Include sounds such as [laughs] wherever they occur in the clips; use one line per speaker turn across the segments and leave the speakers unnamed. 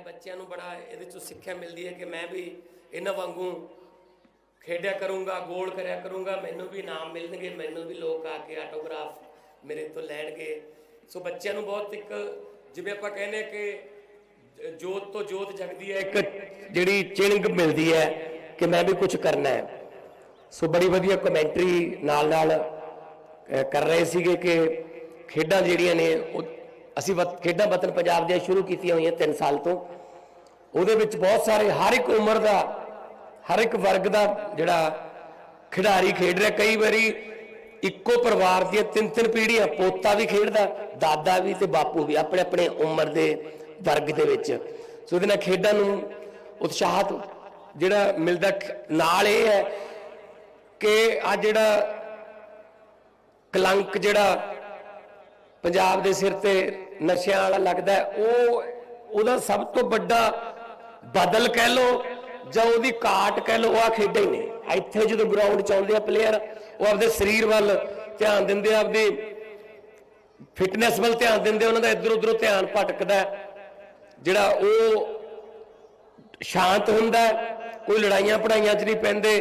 ਇਹ ਬੱਚਿਆਂ ਨੂੰ ਬੜਾ ਇਹਦੇ ਚੋਂ ਸਿੱਖਿਆ ਮਿਲਦੀ ਹੈ ਕਿ ਮੈਂ ਵੀ ਇਹਨਾਂ ਵਾਂਗੂ ਖੇਡਿਆ ਕਰੂੰਗਾ, ਗੋਲ ਕਰਿਆ ਕਰੂੰਗਾ, ਮੈਨੂੰ ਵੀ ਇਨਾਮ ਮਿਲਣਗੇ, ਮੈਨੂੰ ਵੀ ਲੋਕ ਆ ਕੇ ਆਟੋਗ੍ਰਾਫ ਮੇਰੇ ਤੋਂ ਲੈਣਗੇ। ਸੋ ਬੱਚਿਆਂ ਨੂੰ ਬਹੁਤ ਇੱਕ ਜਿਵੇਂ ਆਪਾਂ ਕਹਿੰਦੇ ਕਿ ਜੋਤ ਤੋਂ ਜੋਤ ਜਗਦੀ ਹੈ, ਇੱਕ ਜਿਹੜੀ ਚਿੰਗ ਮਿਲਦੀ ਹੈ ਕਿ ਮੈਂ ਵੀ ਕੁਝ ਕਰਨਾ ਹੈ। ਸੋ ਬੜੀ ਵਧੀਆ ਕਮੈਂਟਰੀ ਨਾਲ ਨਾਲ ਕਰ ਰਹੇ ਸੀਗੇ ਕਿ ਖੇਡਾਂ ਜਿਹੜੀਆਂ ਨੇ ਉਹ ਅਸੀਂ ਵਤ- ਖੇਡਾਂ ਵਤਨ ਪੰਜਾਬ ਦੀਆਂ ਸ਼ੁਰੂ ਕੀਤੀਆਂ ਹੋਈਆਂ 3 ਸਾਲ ਤੋਂ। ਉਹਦੇ ਵਿੱਚ ਬਹੁਤ ਸਾਰੇ, ਹਰ ਇੱਕ ਉਮਰ ਦਾ, ਹਰ ਇੱਕ ਵਰਗ ਦਾ ਜਿਹੜਾ ਖਿਡਾਰੀ ਖੇਡ ਰਿਹਾ। ਕਈ ਵਾਰੀ ਇੱਕੋ ਪਰਿਵਾਰ ਦੀਆਂ ਤਿੰਨ ਤਿੰਨ ਪੀੜ੍ਹੀਆਂ ਪੋਤਾ ਵੀ ਖੇਡਦਾ, ਦਾਦਾ ਵੀ ਤੇ ਬਾਪੂ ਵੀ ਆਪਣੇ ਆਪਣੇ ਉਮਰ ਦੇ ਵਰਗ ਦੇ ਵਿੱਚ। ਸੋ ਉਹਦੇ ਨਾਲ ਖੇਡਾਂ ਨੂੰ ਉਤਸ਼ਾਹਤ ਜਿਹੜਾ ਮਿਲਦਾ ਨਾਲ ਇਹ ਹੈ ਕਿ ਆ ਜਿਹੜਾ ਕਲੰਕ ਜਿਹੜਾ ਪੰਜਾਬ ਦੇ ਸਿਰ ਤੇ ਨਸ਼ਿਆਂ ਵਾਲਾ ਲੱਗਦਾ ਉਹ ਉਹਦਾ ਸਭ ਤੋਂ ਵੱਡਾ ਬਦਲ ਕਹਿ ਲੋ ਜਾਂ ਉਹਦੀ ਕਾਟ ਕਹਿ ਲੋ ਉਹ ਆ ਖੇਡਾਂ ਹੀ ਨੇ। ਇੱਥੇ ਜਦੋਂ ਗਰਾਊਂਡ ਚ ਆਉਂਦੇ ਆ ਪਲੇਅਰ ਉਹ ਆਪਦੇ ਸਰੀਰ ਵੱਲ ਧਿਆਨ ਦਿੰਦੇ ਆ, ਆਪਦੀ ਫਿਟਨੈਸ ਵੱਲ ਧਿਆਨ ਦਿੰਦੇ ਉਹਨਾਂ ਦਾ ਇੱਧਰ ਉੱਧਰੋਂ ਧਿਆਨ ਭਟਕਦਾ ਜਿਹੜਾ ਉਹ ਸ਼ਾਂਤ ਹੁੰਦਾ ਕੋਈ ਲੜਾਈਆਂ ਪੜਾਈਆਂ 'ਚ ਨਹੀਂ ਪੈਂਦੇ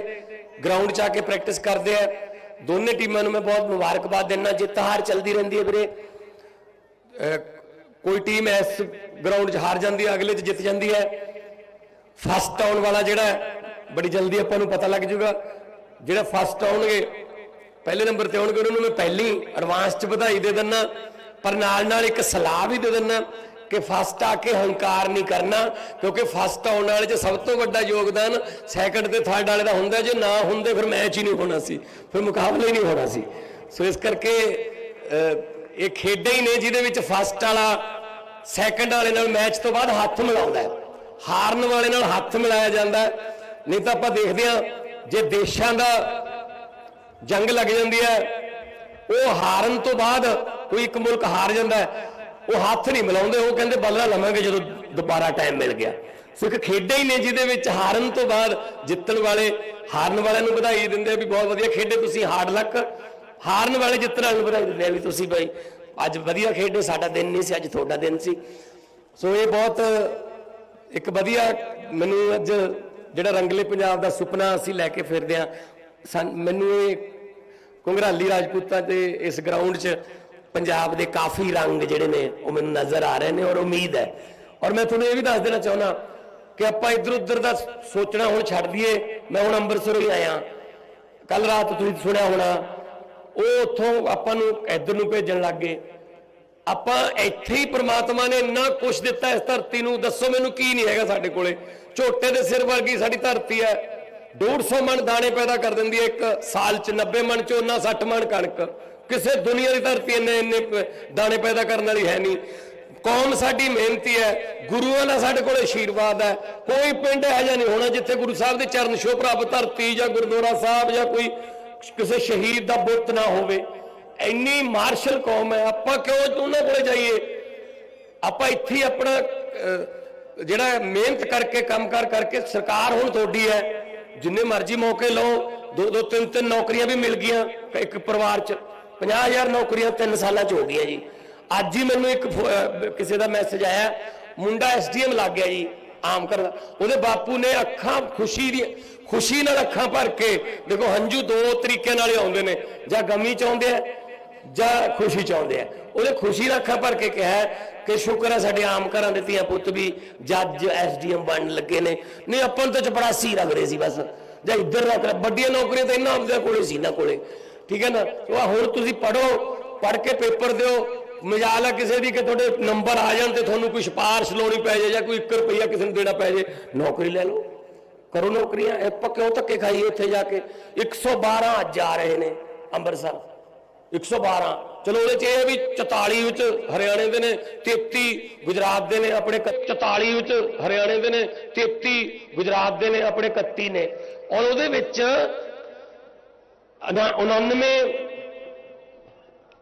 ਗਰਾਊਂਡ 'ਚ ਆ ਕੇ ਪ੍ਰੈਕਟਿਸ ਕਰਦੇ ਆ। ਦੋਨੇ ਟੀਮਾਂ ਨੂੰ ਮੈਂ ਬਹੁਤ ਮੁਬਾਰਕਬਾਦ ਦਿੰਦਾ, ਜਿੱਤ ਹਾਰ ਚੱਲਦੀ ਰਹਿੰਦੀ ਹੈ ਵੀਰੇ। ਕੋਈ ਟੀਮ ਇਸ ਗਰਾਊਂਡ 'ਚ ਹਾਰ ਜਾਂਦੀ ਹੈ, ਅਗਲੇ 'ਚ ਜਿੱਤ ਜਾਂਦੀ ਹੈ। ਫਸਟ ਆਉਣ ਵਾਲਾ ਜਿਹੜਾ ਬੜੀ ਜਲਦੀ ਆਪਾਂ ਨੂੰ ਪਤਾ ਲੱਗ ਜਾਊਗਾ। ਜਿਹੜਾ ਫਸਟ ਆਉਣਗੇ, ਪਹਿਲੇ ਨੰਬਰ ਤੇ ਆਉਣਗੇ, ਉਹਨਾਂ ਨੂੰ ਮੈਂ ਪਹਿਲੀ ਐਡਵਾਂਸ 'ਚ ਵਧਾਈ ਦੇ ਦਿੰਦਾ, ਪਰ ਨਾਲ ਨਾਲ ਇੱਕ ਸਲਾਹ ਵੀ ਦੇ ਦਿੰਦਾ। ਕਿ ਫਸਟ ਆ ਕੇ ਹੰਕਾਰ ਨਹੀਂ ਕਰਨਾ ਕਿਉਂਕਿ ਫਸਟ ਆਉਣ ਵਾਲੇ 'ਚ ਸਭ ਤੋਂ ਵੱਡਾ ਯੋਗਦਾਨ ਸੈਕੰਡ ਤੇ ਥਰਡ ਵਾਲੇ ਦਾ ਹੁੰਦਾ ਜੇ ਨਾ ਹੁੰਦੇ ਫਿਰ ਮੈਚ ਹੀ ਨਹੀਂ ਹੋਣਾ ਸੀ ਫਿਰ ਮੁਕਾਬਲਾ ਹੀ ਨਹੀਂ ਹੋਣਾ ਸੀ। ਸੋ ਇਸ ਕਰਕੇ ਇਹ ਖੇਡਾਂ ਹੀ ਨੇ ਜਿਹਦੇ ਵਿੱਚ ਫਸਟ ਵਾਲਾ ਸੈਕੰਡ ਵਾਲੇ ਨਾਲ ਮੈਚ ਤੋਂ ਬਾਅਦ ਹੱਥ ਮਿਲਾਉਂਦਾ ਹੈ। ਹਾਰਨ ਵਾਲੇ ਨਾਲ ਹੱਥ ਮਿਲਾਇਆ ਜਾਂਦਾ ਹੈ। ਨਹੀਂ ਤਾਂ ਆਪਾਂ ਦੇਖਦੇ ਹਾਂ ਜੇ ਦੇਸ਼ਾਂ ਦਾ ਜੰਗ ਲੱਗ ਜਾਂਦੀ ਹੈ ਉਹ ਹਾਰਨ ਤੋਂ ਬਾਅਦ ਕੋਈ ਇੱਕ ਮੁਲਕ ਹਾਰ ਜਾਂਦਾ ਹੈ, ਉਹ ਹੱਥ ਨਹੀਂ ਮਿਲਾਉਂਦੇ, ਉਹ ਕਹਿੰਦੇ ਬਦਲਾ ਲਵਾਂਗੇ ਜਦੋਂ ਦੁਬਾਰਾ ਟਾਈਮ ਮਿਲ ਗਿਆ। ਸੋ ਇੱਕ ਖੇਡਾਂ ਹੀ ਨੇ ਜਿਹਦੇ ਵਿੱਚ ਹਾਰਨ ਤੋਂ ਬਾਅਦ ਜਿੱਤਣ ਵਾਲੇ, ਹਾਰਨ ਵਾਲਿਆਂ ਨੂੰ ਵਧਾਈ ਦਿੰਦੇ ਵੀ ਬਹੁਤ ਵਧੀਆ ਖੇਡੇ ਤੁਸੀਂ ਹਾਰਡ ਲੱਕ ਹਾਰਨ ਵਾਲੇ ਜਿੱਤਣ ਵਾਲਿਆਂ ਨੂੰ ਵਧਾਈ ਦਿੰਦੇ ਵੀ ਤੁਸੀਂ ਬਾਈ, ਅੱਜ ਵਧੀਆ ਖੇਡੇ, ਸਾਡਾ ਦਿਨ ਨਹੀਂ ਸੀ, ਅੱਜ ਤੁਹਾਡਾ ਦਿਨ ਸੀ। ਸੋ ਇਹ ਬਹੁਤ ਇੱਕ ਵਧੀਆ, ਮੈਨੂੰ ਅੱਜ ਜਿਹੜਾ ਰੰਗਲੇ ਪੰਜਾਬ ਦਾ ਸੁਪਨਾ ਅਸੀਂ ਲੈ ਕੇ ਫਿਰਦੇ ਆ ਮੈਨੂੰ ਇਹ ਕੁੰਗਰਾਲੀ ਰਾਜਪੂਤਾਂ ਤੇ ਇਸ ਗਰਾਊਂਡ 'ਚ ਪੰਜਾਬ ਦੇ ਕਾਫੀ ਰੰਗ ਜਿਹੜੇ ਨੇ, ਉਹ ਮੈਨੂੰ ਨਜ਼ਰ ਆ ਰਹੇ ਨੇ ਔਰ ਉਮੀਦ ਹੈ। ਔਰ ਮੈਂ ਤੁਹਾਨੂੰ ਇਹ ਵੀ ਦੱਸ ਦੇਣਾ ਚਾਹੁੰਦਾ ਕਿ ਆਪਾਂ ਇੱਧਰ ਉੱਧਰ ਦਾ ਸੋਚਣਾ ਹੁਣ ਛੱਡ ਦਈਏ। ਮੈਂ ਹੁਣ ਅੰਮ੍ਰਿਤਸਰੋਂ ਹੀ ਆਇਆ। ਕੱਲ ਰਾਤ ਤੁਸੀਂ ਸੁਣਿਆ ਹੋਣਾ, ਉਹ ਉੱਥੋਂ ਆਪਾਂ ਨੂੰ ਇੱਧਰ ਨੂੰ ਭੇਜਣ ਲੱਗ ਗਏ। ਆਪਾਂ ਇੱਥੇ ਹੀ ਪ੍ਰਮਾਤਮਾ ਨੇ ਇੰਨਾ ਕੁਝ ਦਿੱਤਾ ਇਸ ਧਰਤੀ ਨੂੰ। ਦੱਸੋ ਮੈਨੂੰ ਕੀ ਨਹੀਂ ਹੈਗਾ ਸਾਡੇ ਕੋਲੇ। ਝੋਟੇ ਦੇ ਸਿਰ ਵਰਗੀ ਸਾਡੀ ਧਰਤੀ ਹੈ। 150 ਮਣ ਦਾਣੇ ਪੈਦਾ ਕਰ ਦਿੰਦੀ ਹੈ ਇੱਕ। ਸਾਲ ਚ 90 ਮਣ ਝੋਨਾ 60 ਮਣ ਕਣਕ। ਕਿਸੇ ਦੁਨੀਆ ਦੀ ਧਰਤੀ ਇੰਨੇ ਇੰਨੇ ਦਾਣੇ ਪੈਦਾ ਕਰਨ ਵਾਲੀ ਹੈ ਨਹੀਂ। ਕੌਮ ਸਾਡੀ ਮਿਹਨਤੀ ਹੈ, ਗੁਰੂਆਂ ਦਾ ਸਾਡੇ ਕੋਲ ਆਸ਼ੀਰਵਾਦ ਹੈ। ਕੋਈ ਪਿੰਡ ਇਹੋ ਜਿਹਾ ਨਹੀਂ ਹੋਣਾ ਜਿੱਥੇ ਗੁਰੂ ਸਾਹਿਬ ਦੇ ਚਰਨ ਛੋਹ ਪ੍ਰਾਪਤ ਧਰਤੀ ਜਾਂ ਗੁਰਦੁਆਰਾ ਸਾਹਿਬ ਜਾਂ ਕੋਈ ਕਿਸੇ ਸ਼ਹੀਦ ਦਾ ਬੁੱਤ ਨਾ ਹੋਵੇ। ਇੰਨੀ ਮਾਰਸ਼ਲ ਕੌਮ ਹੈ, ਆਪਾਂ ਕਿਉਂ ਉਹਨਾਂ ਕੋਲੇ ਜਾਈਏ? ਆਪਾਂ ਇੱਥੇ ਆਪਣਾ ਜਿਹੜਾ ਮਿਹਨਤ ਕਰਕੇ ਕੰਮ ਕਰ ਕਰਕੇ ਸਰਕਾਰ ਹੁਣ ਤੁਹਾਡੀ ਹੈ। ਜਿੰਨੇ ਮਰਜ਼ੀ ਮੌਕੇ ਲਓ ਦੋ ਦੋ ਤਿੰਨ ਤਿੰਨ ਨੌਕਰੀਆਂ ਵੀ ਮਿਲ ਗਈਆਂ ਇੱਕ ਪਰਿਵਾਰ 'ਚ। 50000 ਨੌਕਰੀਆਂ 3 ਸਾਲਾਂ 'ਚ ਹੋ ਗਈਆਂ ਜੀ। ਅੱਜ ਹੀ ਮੈਨੂੰ ਇੱਕ ਫੋ- ਕਿਸੇ ਦਾ ਮੈਸੇਜ ਆਇਆ, ਮੁੰਡਾ ਐਸਡੀਐਮ ਲੱਗ ਗਿਆ ਜੀ, ਆਮ ਕਰ ਉਹਦੇ ਬਾਪੂ ਨੇ ਅੱਖਾਂ ਖੁਸ਼ੀ ਦੀ ਖੁਸ਼ੀ ਨਾਲ ਅੱਖਾਂ ਭਰ ਕੇ, ਦੇਖੋ ਹੰਝੂ ਦੋ ਤਰੀਕੇ ਨਾਲ ਆਉਂਦੇ ਨੇ। ਜਾਂ ਗਮੀ ਚ ਆਉਂਦੇ ਆ, ਜਾਂ ਖੁਸ਼ੀ ਚ ਆਉਂਦੇ ਆ। ਉਹਨੇ ਖੁਸ਼ੀ ਨਾਲ ਅੱਖਾਂ ਭਰ ਕੇ ਕਿਹਾ ਕਿ ਸ਼ੁਕਰ ਹੈ ਸਾਡੇ ਆਮ ਘਰਾਂ ਦੇ ਧੀਆਂ ਪੁੱਤ ਵੀ ਜੱਜ ਐਸਡੀਐਮ ਬਣਨ ਲੱਗੇ ਨੇ। ਨਹੀਂ, ਆਪਾਂ ਨੂੰ ਤਾਂ ਚਪੜਾਸੀ ਲੱਗ ਰਹੇ ਸੀ ਬਸ। ਜਾਂ ਇੱਧਰ ਰੱਖ ਲੈ, ਵੱਡੀਆਂ ਨੌਕਰੀਆਂ ਤਾਂ ਇਹਨਾਂ ਆਪਦੇ ਕੋਲੇ ਸੀ ਨਾ ਕੋਲੇ। ਠੀਕ ਹੈ ਨਾ? ਉਹ ਆਹ ਹੁਣ ਤੁਸੀਂ ਪੜੋ ਪੜ ਕੇ ਪੇਪਰ ਦਿਓ। ਮਜਾਲ ਆ ਕਿਸੇ ਦੀ ਕਿ ਤੁਹਾਡੇ ਨੰਬਰ ਆ ਜਾਣ ਤੇ ਤੁਹਾਨੂੰ ਕੋਈ ਸਿਫਾਰਿਸ਼ ਲਾਉਣੀ ਪੈ ਜਾਏ ਜਾਂ ਕੋਈ 1 ਰੁਪਈਆ ਕਿਸੇ ਨੂੰ ਦੇਣਾ ਪੈ ਜਾਏ। ਨੌਕਰੀ ਲੈ ਲਓ। ਕਰੋ ਨੌਕਰੀਆਂ ਆਪਾਂ ਕਿਉਂ ਧੱਕੇ ਖਾਈਏ ਉੱਥੇ ਜਾ ਕੇ। 112 ਅੱਜ ਆ ਰਹੇ ਨੇ ਅੰਮ੍ਰਿਤਸਰ। 112 ਚਲੋ ਉਹਦੇ ਚ ਇਹ ਹੈ ਵੀ 44 ਵਿੱਚ ਹਰਿਆਣੇ ਦੇ ਨੇ 33 ਗੁਜਰਾਤ ਦੇ ਨੇ ਆਪਣੇ ਕ- 44 ਵਿੱਚ ਹਰਿਆਣੇ ਦੇ ਨੇ 33 ਗੁਜਰਾਤ ਦੇ ਨੇ ਆਪਣੇ 31 ਨੇ। ਔਰ ਉਹਦੇ ਵਿੱਚ 99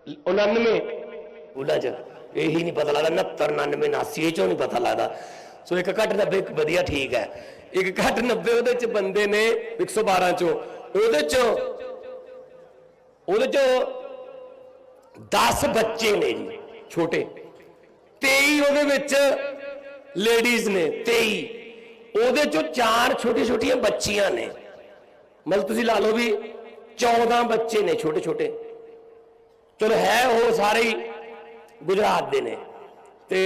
99 ਉਹਨਾਂ ਚ ਇਹੀ ਨਹੀਂ ਪਤਾ ਲੱਗਦਾ 69 99 89 ਇਹ ਚੋਂ ਨਹੀਂ ਪਤਾ ਲੱਗਦਾ। ਸੋ ਇੱਕ ਘੱਟ 90 ਇੱਕ ਵਧੀਆ ਠੀਕ ਹੈ। ਇੱਕ ਘੱਟ 90 ਉਹਦੇ ਚ ਬੰਦੇ ਨੇ 112 ਚੋਂ। ਉਹਦੇ ਚੋਂ ਉਹਦੇ ਚੋਂ 10 ਬੱਚੇ ਨੇ ਜੀ, ਛੋਟੇ। 23 ਉਹਦੇ ਵਿੱਚ ਲੇਡੀਜ਼ ਨੇ 23 ਉਹਦੇ ਚੋਂ ਚਾਰ ਛੋਟੀ ਛੋਟੀਆਂ ਬੱਚੀਆਂ ਨੇ। ਮਤਲਬ ਤੁਸੀਂ ਲਾ ਲਓ ਵੀ 14 ਬੱਚੇ ਨੇ ਛੋਟੇ ਛੋਟੇ। ਚਲੋ ਹੈ ਉਹ ਸਾਰੇ ਹੀ ਗੁਜਰਾਤ ਦੇ ਨੇ। ਤੇ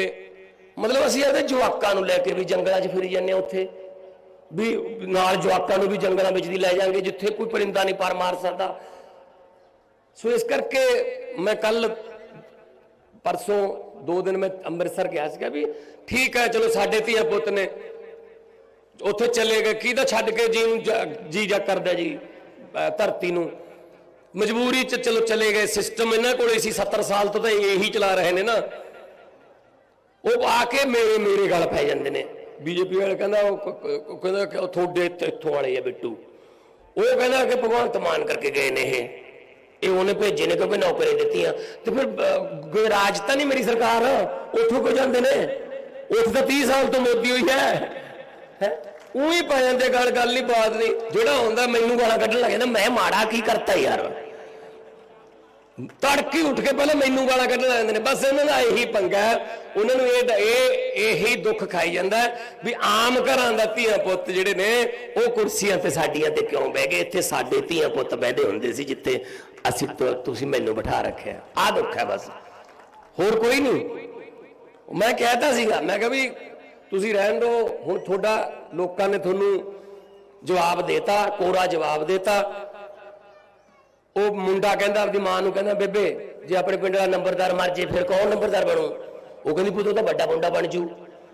ਮਤਲਬ ਅਸੀਂ ਇਹਦੇ ਜਵਾਕਾਂ ਨੂੰ ਲੈ ਕੇ ਵੀ ਜੰਗਲਾਂ 'ਚ ਫਿਰੀ ਜਾਂਦੇ ਹਾਂ ਉੱਥੇ। ਵੀ ਨਾਲ ਜਵਾਕਾਂ ਨੂੰ ਵੀ ਜੰਗਲਾਂ ਵਿੱਚ ਦੀ ਲੈ ਜਾਾਂਗੇ, ਜਿੱਥੇ ਕੋਈ ਪਰਿੰਦਾ ਨਹੀਂ ਪਰ ਮਾਰ ਸਕਦਾ। ਸੋ ਇਸ ਕਰਕੇ ਮੈਂ ਕੱਲ ਪਰਸੋਂ ਦੋ ਦਿਨ ਮੈਂ ਅੰਮ੍ਰਿਤਸਰ ਗਿਆ ਸੀਗਾ ਵੀ ਠੀਕ ਹੈ, ਚਲੋ ਸਾਡੇ ਧੀਆ ਪੁੱਤ ਨੇ ਉੱਥੇ ਚਲੇ ਗਏ। ਕਿਹਦਾ ਛੱਡ ਕੇ ਜੀ ਨੂੰ ਜੀ ਜਾ ਕਰਦਾ ਜੀ। ਧਰਤੀ ਨੂੰ। ਮਜਬੂਰੀ ਚ ਚਲੋ ਚਲੇ ਗਏ। ਸਿਸਟਮ ਇਹਨਾਂ ਕੋਲੇ ਸੀ 70 ਸਾਲ ਤੋਂ ਤਾਂ ਇਹੀ ਚਲਾ ਰਹੇ ਨੇ ਨਾ। ਉਹ ਆ ਕੇ ਮੇਰੇ ਮੇਰੇ ਗੱਲ ਪੈ ਜਾਂਦੇ ਨੇ। ਬੀਜੇਪੀ ਵਾਲੇ ਕਹਿੰਦਾ, ਉਹ ਕਹਿੰਦਾ ਕਿ ਤੁਹਾਡੇ ਇੱਥੋਂ ਵਾਲੇ ਆ ਬਿੱਟੂ। ਉਹ ਕਹਿੰਦਾ ਕਿ ਭਗਵੰਤ ਮਾਨ ਕਰਕੇ ਗਏ ਨੇ ਇਹ। ਇਹ ਉਹਨੇ ਭੇਜੇ ਨੇ ਕਿਉਂਕਿ ਨੌਕਰੀ ਦਿੱਤੀਆਂ। ਤੇ ਫਿਰ ਰਾਜ ਤਾਂ ਨਹੀਂ ਮੇਰੀ ਸਰਕਾਰ? ਉੱਥੋਂ ਕਿਉਂ ਜਾਂਦੇ ਨੇ? ਉੱਥੇ ਤਾਂ 30 ਸਾਲ ਤੋਂ ਮੋਦੀ ਹੋਈ ਹੈ। ਹੈ? ਉਹੀ ਪੈ ਜਾਂਦੇ ਗੱਲ ਗੱਲ ਨਹੀਂ ਬਾਤ ਨਹੀਂ। ਜਿਹੜਾ ਹੁੰਦਾ ਮੈਨੂੰ ਗਾਲਾਂ ਕੱਢਣ ਲੱਗ ਜਾਂਦਾ, ਮੈਂ ਮਾੜਾ ਕੀ ਕਰਤਾ ਯਾਰ। ਤੜਕੀ ਉੱਠ ਕੇ ਪਹਿਲਾਂ ਮੈਨੂੰ ਗਾਲਾਂ ਕੱਢਣ ਲੱਗ ਜਾਂਦੇ ਨੇ। ਬਸ ਇਹਨਾਂ ਦਾ ਇਹੀ ਪੰਗਾ ਉਹਨਾਂ ਨੂੰ ਇਹ ਇਹ, ਇਹੀ ਦੁੱਖ ਖਾਈ ਜਾਂਦਾ ਵੀ ਆਮ ਘਰਾਂ ਦਾ ਧੀਆਂ ਪੁੱਤ ਜਿਹੜੇ ਨੇ, ਉਹ ਕੁਰਸੀਆਂ ਤੇ ਸਾਡੀਆਂ ਤੇ ਕਿਉਂ ਬਹਿ ਗਏ? ਇੱਥੇ ਸਾਡੇ ਧੀਆਂ ਪੁੱਤ ਬਹਿਦੇ ਹੁੰਦੇ ਸੀ ਜਿੱਥੇ ਅਸੀਂ ਤੁਸੀਂ ਮੈਨੂੰ ਬਿਠਾ ਰੱਖਿਆ। ਆ ਦੁੱਖ ਹੈ ਬਸ। ਹੋਰ ਕੋਈ ਨਹੀਂ। ਮੈਂ ਕਹਿਤਾ ਸੀਗਾ, ਮੈਂ ਕਿਹਾ ਵੀ ਤੁਸੀਂ ਰਹਿਣ ਦਿਓ ਹੁਣ ਤੁਹਾਡਾ ਲੋਕਾਂ ਨੇ ਤੁਹਾਨੂੰ ਜਵਾਬ ਦੇਤਾ ਕੋਰਾ ਜਵਾਬ ਦੇਤਾ। ਉਹ ਮੁੰਡਾ ਕਹਿੰਦਾ, ਆਪਦੀ ਮਾਂ ਨੂੰ ਕਹਿੰਦਾ, ਬੇਬੇ, ਜੇ ਆਪਣੇ ਪਿੰਡ ਦਾ ਨੰਬਰਦਾਰ ਮਰ ਜੇ, ਫਿਰ ਕੌਣ ਨੰਬਰਦਾਰ ਬਣੂ? ਉਹ ਕਹਿੰਦੀ, ਪੁੱਤ, ਉਹ ਤਾਂ ਵੱਡਾ ਮੁੰਡਾ ਬਣ ਜੂ।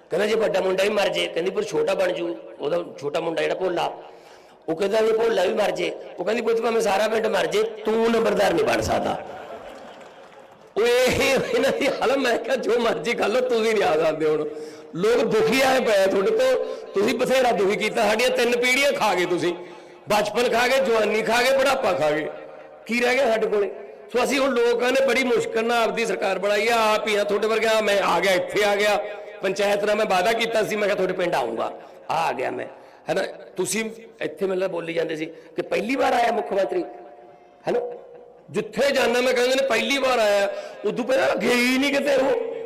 ਕਹਿੰਦਾ, ਜੇ ਵੱਡਾ ਮੁੰਡਾ ਹੀ ਮਰ ਜੇ, ਕਹਿੰਦੀ ਪਰ ਛੋਟਾ ਬਣ ਜੂ। ਉਹਦਾ ਛੋਟਾ ਮੁੰਡਾ ਜਿਹੜਾ ਭੋਲਾ। ਉਹ ਕਹਿੰਦਾ, ਵੀ ਭੋਲਾ ਵੀ ਮਰ ਜੇ। ਉਹ ਕਹਿੰਦੀ, ਪੁੱਤ, ਭਾਵੇਂ ਸਾਰਾ ਪਿੰਡ ਮਰ ਜੇ, ਤੂੰ ਨੰਬਰਦਾਰ ਨਹੀਂ ਬਣ ਸਕਦਾ। ਉਹ ਇਹ ਇਹਨਾਂ ਦੀ ਹਾਲਤ ਮੈਂ ਕਿਹਾ ਜੋ ਮਰਜ਼ੀ ਕਰ ਲਓ, ਤੁਸੀਂ ਨਹੀਂ ਆ ਸਕਦੇ ਹੁਣ। ਲੋਕ ਦੁਖੀ ਆਏ ਪਏ ਤੁਹਾਡੇ ਤੋਂ। ਤੁਸੀਂ ਬਥੇਰਾ ਦੁਖੀ ਕੀਤਾ, ਸਾਡੀਆਂ ਤਿੰਨ ਪੀੜ੍ਹੀਆਂ ਖਾ ਗਏ ਤੁਸੀਂ। ਬਚਪਨ ਖਾ ਗਏ, ਜਵਾਨੀ ਖਾ ਗਏ, ਬੁਢਾਪਾ ਖਾ ਗਏ। ਕੀ ਰਹਿ ਗਿਆ ਸਾਡੇ ਕੋਲੇ? ਸੋ ਅਸੀਂ ਹੁਣ ਲੋਕਾਂ ਨੇ ਬੜੀ ਮੁਸ਼ਕਲ ਨਾਲ ਆਪਦੀ ਸਰਕਾਰ ਬਣਾਈ ਆ। ਆਪ ਹੀ ਆ, ਤੁਹਾਡੇ ਵਰਗਾ ਮੈਂ ਆ ਗਿਆ, ਇੱਥੇ ਆ ਗਿਆ। ਪੰਚਾਇਤ ਨਾਲ ਮੈਂ ਵਾਅਦਾ ਕੀਤਾ ਸੀ, ਮੈਂ ਕਿਹਾ ਤੁਹਾਡੇ ਪਿੰਡ ਆਉਂਗਾ ਆ ਆ ਗਿਆ ਮੈਂ। ਹੈਨਾ, ਤੁਸੀਂ ਇੱਥੇ ਮੈਨੂੰ ਬੋਲੀ ਜਾਂਦੇ ਸੀ ਕਿ ਪਹਿਲੀ ਵਾਰ ਆਇਆ ਮੁੱਖ ਮੰਤਰੀ। ਹੈਨਾ, ਜਿੱਥੇ ਜਾਣਾ ਮੈਂ ਕਹਿੰਦੇ ਨੇ ਪਹਿਲੀ ਵਾਰ ਆਇਆ, ਉਦੋਂ ਪਹਿਲਾਂ ਗਏ ਹੀ ਨਹੀਂ ਕਿਤੇ ਉਹ।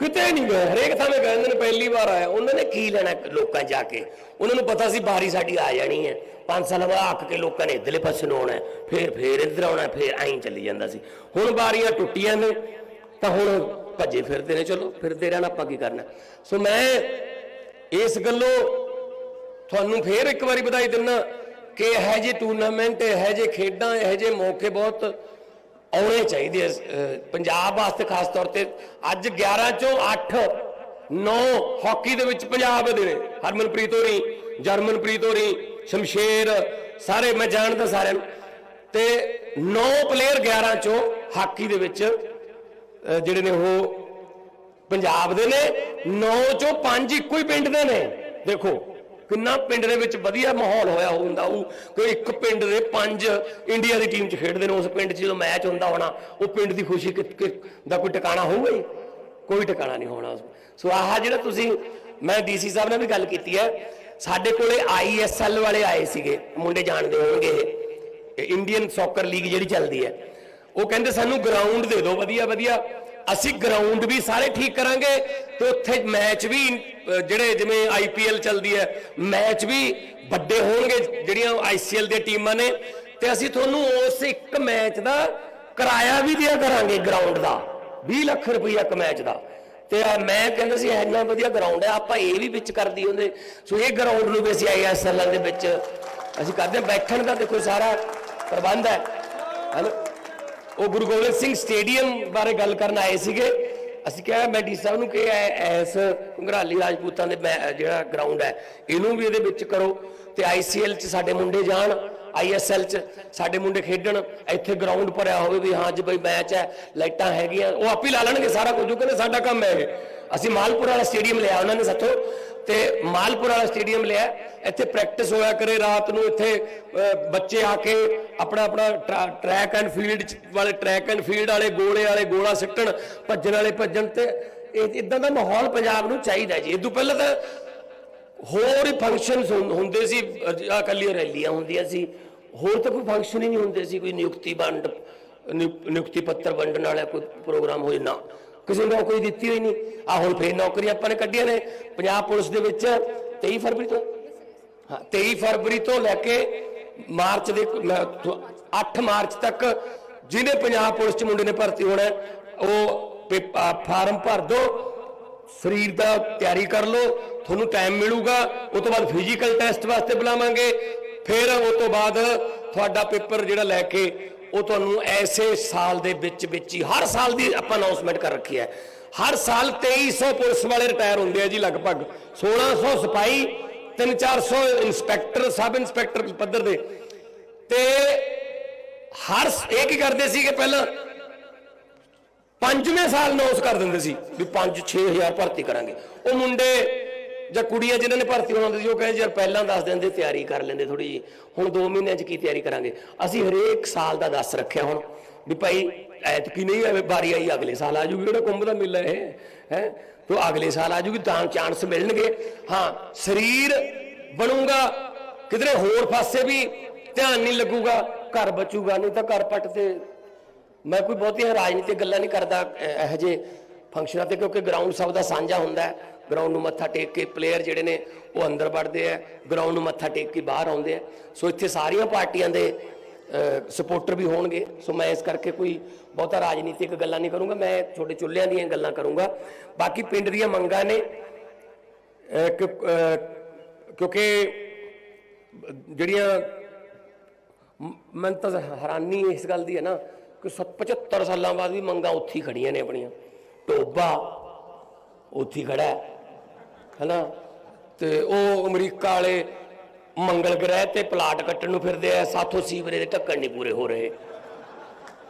ਕਿਤੇ ਨਹੀਂ ਗਏ। ਹਰੇਕ ਥਾਂ ਮੈਂ ਕਹਿੰਦੇ ਨੇ, ਪਹਿਲੀ ਵਾਰ ਆਇਆ। ਉਹਨਾਂ ਨੇ ਕੀ ਲੈਣਾ ਲੋਕਾਂ ਜਾ ਕੇ? ਉਹਨਾਂ ਨੂੰ ਪਤਾ ਸੀ ਬਾਰੀ ਸਾਡੀ ਆ ਜਾਣੀ ਹੈ। ਪੰਜ ਸਾਲ ਬਾਅਦ ਅੱਕ ਕੇ ਲੋਕਾਂ ਨੇ ਇਧਰਲੇ ਪਾਸੇ ਨੂੰ ਆਉਣਾ ਫੇਰ ਫੇਰ ਇੱਧਰ ਆਉਣਾ ਫੇਰ ਐਂ ਚੱਲੀ ਜਾਂਦਾ ਸੀ। ਹੁਣ ਬਾਰੀਆਂ ਟੁੱਟੀਆਂ ਨੇ, ਤਾਂ ਹੁਣ ਭੱਜੇ ਫਿਰਦੇ ਨੇ। ਚਲੋ, ਫਿਰਦੇ ਰਹਿਣਾ ਆਪਾਂ ਕੀ ਕਰਨਾ? ਸੋ ਮੈਂ ਇਸ ਗੱਲੋਂ ਤੁਹਾਨੂੰ ਫੇਰ ਇੱਕ ਵਾਰੀ ਵਧਾਈ ਦਿੰਨਾ ਕਿ ਇਹ ਜਿਹੇ ਟੂਰਨਾਮੈਂਟ ਇਹ ਜਿਹੇ ਖੇਡਾਂ, ਇਹ ਜਿਹੇ ਮੌਕੇ ਬਹੁਤ ਆਉਣੇ ਚਾਹੀਦੇ ਪੰਜਾਬ ਵਾਸਤੇ ਖਾਸ ਤੌਰ ਤੇ। ਅੱਜ 11 ਚੋਂ 8 9 ਹਾਕੀ ਦੇ ਵਿੱਚ ਪੰਜਾਬ ਦੇ ਨੇ। ਹਰਮਨਪ੍ਰੀਤ ਹੋਰੀ, ਜਰਮਨਪ੍ਰੀਤ ਹੋਰੀ, ਸ਼ਮਸ਼ੇਰ, ਸਾਰੇ, ਮੈਂ ਜਾਣਦਾ ਸਾਰਿਆਂ ਨੂੰ। ਤੇ 9 ਪਲੇਅਰ 11 ਚੋਂ ਹਾਕੀ ਦੇ ਵਿੱਚ ਜਿਹੜੇ ਨੇ ਉਹ ਪੰਜਾਬ ਦੇ ਨੇ। 9 ਚੋਂ 5 ਇੱਕੋ ਹੀ ਪਿੰਡ ਦੇ ਨੇ। ਦੇਖੋ ਕਿੰਨਾ ਪਿੰਡ ਦੇ ਵਿੱਚ ਵਧੀਆ ਮਾਹੌਲ ਹੋਇਆ ਹੁੰਦਾ, ਉਹ ਕੋਈ ਇੱਕ ਪਿੰਡ ਦੇ ਪੰਜ ਇੰਡੀਆ ਦੀ ਟੀਮ 'ਚ ਖੇਡਦੇ ਨੇ, ਉਸ ਪਿੰਡ 'ਚ ਜਦੋਂ ਮੈਚ ਹੁੰਦਾ ਹੋਣਾ, ਉਹ ਪਿੰਡ ਦੀ ਖੁਸ਼ੀ ਦਾ ਕੋਈ ਟਿਕਾਣਾ ਹੋਊਗਾ ਹੀ? ਕੋਈ ਟਿਕਾਣਾ ਨਹੀਂ ਹੋਣਾ ਸੋ ਆਹ ਜਿਹੜਾ ਤੁਸੀਂ, ਮੈਂ ਡੀਸੀ ਸਾਹਿਬ ਨਾਲ ਵੀ ਗੱਲ ਕੀਤੀ ਹੈ, ਸਾਡੇ ਕੋਲੇ ਆਈਐਸਐਲ ਵਾਲੇ ਆਏ ਸੀਗੇ, ਮੁੰਡੇ ਜਾਣਦੇ ਹੋਣਗੇ ਇਹ ਇੰਡੀਅਨ ਸੌਕਰ ਲੀਗ ਜਿਹੜੀ ਚੱਲਦੀ ਹੈ। ਉਹ ਕਹਿੰਦੇ ਸਾਨੂੰ ਗਰਾਊਂਡ ਦੇ ਦਿਓ, ਵਧੀਆ ਵਧੀਆ। ਅਸੀਂ ਗਰਾਊਂਡ ਵੀ ਸਾਰੇ ਠੀਕ ਕਰਾਂਗੇ ਤੇ ਉੱਥੇ ਮੈਚ ਵੀ ਜਿਹੜੇ ਜਿਵੇਂ ਆਈਪੀਐਲ ਚੱਲਦੀ ਹੈ ਮੈਚ ਵੀ ਵੱਡੇ ਹੋਣਗੇ ਜਿਹੜੀਆਂ ਆਈਸੀਐਲ ਦੀਆਂ ਟੀਮਾਂ ਨੇ। ਤੇ ਅਸੀਂ ਤੁਹਾਨੂੰ ਉਸ ਇੱਕ ਮੈਚ ਦਾ ਕਿਰਾਇਆ ਵੀ ਦਿਆ ਕਰਾਂਗੇ ਗਰਾਊਂਡ ਦਾ 20 ਲੱਖ ਰੁਪਈਆ ਇੱਕ ਮੈਚ ਦਾ। ਤੇ ਮੈਂ ਕਹਿੰਦਾ ਸੀ, ਇੰਨਾ ਵਧੀਆ ਗਰਾਊਂਡ ਹੈ, ਆਪਾਂ ਇਹ ਵੀ ਵਿੱਚ ਕਰਦੀ ਹੁੰਦੇ ਸੋ ਇਹ ਗਰਾਊਂਡ ਨੂੰ ਵੀ ਅਸੀਂ ਆਈਐਸਐਲ ਦੇ ਵਿੱਚ, ਅਸੀਂ ਕਰਦੇ ਹਾਂ, ਬੈਠਣ ਦਾ ਦੇਖੋ ਸਾਰਾ ਪ੍ਰਬੰਧ ਹੈ। ਹੈਨਾ ਉਹ ਗੁਰੂ ਗੋਬਿੰਦ ਸਿੰਘ ਸਟੇਡੀਅਮ ਬਾਰੇ ਗੱਲ ਕਰਨ ਆਏ ਸੀਗੇ। ਅਸੀਂ ਕਿਹਾ, ਮੈਂ ਡੀ ਸਾਹਿਬ ਨੂੰ ਕਿ ਇਹ ਐਸ ਘੰਗਰਾਲੀ ਰਾਜਪੂਤਾਂ ਦੇ ਮੈ- ਜਿਹੜਾ ਗਰਾਊਂਡ ਹੈ, ਇਹਨੂੰ ਵੀ ਇਹਦੇ ਵਿੱਚ ਕਰੋ ਤੇ ਆਈਸੀਐਲ ਚ ਸਾਡੇ ਮੁੰਡੇ ਜਾਣ ਆਈਐਸਐਲ ਚ ਸਾਡੇ ਮੁੰਡੇ ਖੇਡਣ, ਇੱਥੇ ਗਰਾਊਂਡ ਭਰਿਆ ਹੋਵੇ ਵੀ ਹਾਂ ਜੀ ਬਈ ਮੈਚ ਹੈ, ਲਾਈਟਾਂ ਹੈਗੀਆਂ, ਉਹ ਆਪ ਹੀ ਲਾ ਲੈਣਗੇ ਸਾਰਾ ਕੁਝ, ਉਹ ਕਹਿੰਦੇ ਸਾਡਾ ਕੰਮ ਹੈ ਅਸੀਂ ਮਾਲਪੁਰ ਵਾਲਾ ਸਟੇਡੀਅਮ ਲਿਆ ਉਹਨਾਂ ਨੇ ਸਾਥੋਂ। ਤੇ ਮਾਲਪੁਰ ਵਾਲਾ ਸਟੇਡੀਅਮ ਲਿਆ ਇੱਥੇ ਪ੍ਰੈਕਟਿਸ ਹੋਇਆ ਕਰੇ ਰਾਤ ਨੂੰ, ਇੱਥੇ ਬੱਚੇ ਆ ਕੇ ਆਪਣਾ ਆਪਣਾ ਟਰੈਕ ਐਂਡ ਫੀਲਡ ਵਾਲੇ ਟਰੈਕ ਐਂਡ ਫੀਲਡ ਵਾਲੇ, ਗੋਲੇ ਵਾਲੇ, ਗੋਲਾ ਸਿੱਟਣ, ਭੱਜਣ ਵਾਲੇ ਭੱਜਣ ਤੇ ਇਹ, ਇਦਾਂ ਦਾ ਮਾਹੌਲ ਪੰਜਾਬ ਨੂੰ ਚਾਹੀਦਾ ਜੀ। ਇਹ ਤੋਂ ਪਹਿਲਾਂ ਤਾਂ ਹੋਰ ਹੀ ਫੰਕਸ਼ਨਸ ਹੁੰਦੇ ਸੀ ਇਕੱਲੀ ਰੈਲੀਆਂ ਹੁੰਦੀਆਂ ਸੀ। ਹੋਰ ਤਾਂ ਕੋਈ ਫੰਕਸ਼ਨ ਹੀ ਨਹੀਂ ਹੁੰਦੇ ਸੀ, ਕੋਈ ਨਿਯੁਕਤੀ ਵੰਡ, ਨਿਯੁ- ਨਿਯੁਕਤੀ ਪੱਤਰ ਵੰਡਣ ਵਾਲਾ ਕੋਈ ਪ੍ਰੋਗਰਾਮ ਹੋਏ ਨਾ। ਕਿਸੇ ਨੂੰ ਨੌਕਰੀ ਦਿੱਤੀ ਹੋਈ ਨਹੀਂ। ਆ ਹੁਣ ਫੇਰ ਨੌਕਰੀ ਆਪਾਂ ਨੇ ਕੱਢੀਆਂ ਨੇ। ਪੰਜਾਬ ਪੁਲਿਸ ਦੇ ਵਿੱਚ 23 ਫਰਵਰੀ ਤੋਂ ਹਾਂ 23 ਫਰਵਰੀ ਤੋਂ ਲੈ ਕੇ ਮਾਰਚ ਦੇ 8 ਮਾਰਚ ਤੱਕ ਜਿਹਨੇ ਪੰਜਾਬ ਪੁਲਿਸ ਚ ਮੁੰਡੇ ਨੇ ਭਰਤੀ ਹੋਣਾ ਉਹ ਪੇਪ- ਫਾਰਮ ਭਰ ਦਿਓ ਸਰੀਰ ਦਾ ਤਿਆਰੀ ਕਰ ਲਓ, ਤੁਹਾਨੂੰ ਟਾਈਮ ਮਿਲੂਗਾ ਉਸ ਤੋਂ ਬਾਅਦ ਫਿਜ਼ੀਕਲ ਟੈਸਟ ਵਾਸਤੇ ਬੁਲਾਵਾਂਗੇ। ਫਿਰ ਉਸ ਤੋਂ ਬਾਅਦ ਤੁਹਾਡਾ ਪੇਪਰ ਜਿਹੜਾ ਲੈ ਕੇ ਉਹ ਤੁਹਾਨੂੰ ਐਸੇ ਸਾਲ ਦੇ ਵਿੱਚ ਵਿੱਚ ਹੀ, ਹਰ ਸਾਲ ਦੀ ਆਪਾਂ ਅਨਾਉਂਸਮੈਂਟ ਕਰ ਰੱਖੀ ਹੈ। ਹਰ ਸਾਲ 2300 ਪੁਲਿਸ ਵਾਲੇ ਰਿਟਾਇਰ ਹੁੰਦੇ ਆ ਜੀ ਲਗਭਗ। 1600 ਸਿਪਾਹੀ 3-400 ਇੰਸਪੈਕਟਰ ਸਬ ਇੰਸਪੈਕਟਰ ਪੱਧਰ ਦੇ। ਤੇ ਹਰ ਇਹ ਕੀ ਕਰਦੇ ਸੀ ਕਿ ਪਹਿਲਾਂ? ਪੰਜਵੇਂ ਸਾਲ ਅਨਾਉਂਸ ਕਰ ਦਿੰਦੇ ਸੀ ਵੀ 5-6000 ਭਰਤੀ ਕਰਾਂਗੇ। ਉਹ ਮੁੰਡੇ ਜਾਂ ਕੁੜੀਆਂ ਜਿਨ੍ਹਾਂ ਨੇ ਭਰਤੀ ਹੋਣਾ ਸੀ, ਉਹ ਕਹਿੰਦੇ ਯਾਰ ਪਹਿਲਾਂ ਦੱਸ ਦਿੰਦੇ, ਤਿਆਰੀ ਕਰ ਲੈਂਦੇ ਥੋੜੀ ਜੀ ਹੁਣ 2 ਮਹੀਨਿਆਂ 'ਚ ਕੀ ਤਿਆਰੀ ਕਰਾਂਗੇ? ਅਸੀਂ ਹਰੇਕ ਸਾਲ ਦਾ ਦੱਸ ਰੱਖਿਆ ਹੁਣ ਵੀ ਭਾਈ ਐਤਕੀ ਨਹੀਂ ਐਵੇਂ ਵਾਰੀ ਆਈ, ਅਗਲੇ ਸਾਲ ਆ ਜੂਗੀ ਜਿਹੜਾ ਕੁੰਭ ਦਾ ਮੇਲਾ ਇਹ, ਹੈ? ਤੋ ਅਗਲੇ ਸਾਲ ਆ ਜੂਗੀ, ਤਾਂ ਚਾਂਸ ਮਿਲਣਗੇ। ਹਾਂ, ਸਰੀਰ ਬਣੂਗਾ, ਕਿਧਰੇ ਹੋਰ ਪਾਸੇ ਵੀ ਧਿਆਨ ਨਹੀਂ ਲੱਗੂਗਾ, ਘਰ ਬਚੂਗਾ, ਨਹੀਂ ਤਾਂ ਘਰ ਪੱਟ ਤੇ ਮੈਂ ਕੋਈ ਬਹੁਤੀਆਂ ਰਾਜਨੀਤਿਕ ਗੱਲਾਂ ਨਹੀਂ ਕਰਦਾ ਅਹ ਇਹੋ ਜਿਹੇ ਫੰਕਸ਼ਨਾਂ ਤੇ, ਕਿਉਂਕਿ ਗਰਾਊਂਡ ਸਭ ਦਾ ਸਾਂਝਾ ਹੁੰਦਾ ਹੈ। ਗਰਾਊਂਡ ਨੂੰ ਮੱਥਾ ਟੇਕ ਕੇ ਪਲੇਅਰ ਜਿਹੜੇ ਨੇ ਉਹ ਅੰਦਰ ਵੜਦੇ ਆ ਗਰਾਊਂਡ ਨੂੰ ਮੱਥਾ ਟੇਕ ਕੇ ਬਾਹਰ ਆਉਂਦੇ ਆ। ਸੋ ਇੱਥੇ ਸਾਰੀਆਂ ਪਾਰਟੀਆਂ ਦੇ ਸਪੋਰਟਰ ਵੀ ਹੋਣਗੇ। ਸੋ ਮੈਂ ਇਸ ਕਰਕੇ ਕੋਈ ਬਹੁਤਾ ਰਾਜਨੀਤਿਕ ਗੱਲਾਂ ਨਹੀਂ ਕਰੂੰਗਾ। ਮੈਂ ਛੋਟੇ ਚੁੱਲ੍ਹਿਆਂ ਦੀਆਂ ਗੱਲਾਂ ਕਰੂੰਗਾ। ਬਾਕੀ ਪਿੰਡ ਦੀਆਂ ਮੰਗਾਂ ਨੇ ਅਹ, ਕਿਉਂਕਿ ਜਿਹੜੀਆਂ ਮ- ਮੈਨੂੰ ਤਾਂ ਹੈਰਾਨੀ ਇਸ ਗੱਲ ਦੀ ਹੈ ਨਾ ਕਿ 75 ਸਾਲਾਂ ਬਾਅਦ ਵੀ ਮੰਗਾਂ ਉੱਥੇ ਹੀ ਖੜੀਆਂ ਨੇ ਆਪਣੀਆਂ। ਟੋਬਾ ਉੱਥੇ ਹੀ ਖੜਾ ਹੈ। ਹੈਨਾ? ਤੇ ਉਹ ਅਮਰੀਕਾ ਵਾਲੇ ਮੰਗਲ ਗ੍ਰਹਿ ਤੇ ਪਲਾਟ ਕੱਟਣ ਨੂੰ ਫਿਰਦੇ ਆ, ਸਾਥੋਂ ਸੀਵਰੇ ਦੇ ਢੱਕਣ ਨਹੀਂ ਪੂਰੇ ਹੋ ਰਹੇ।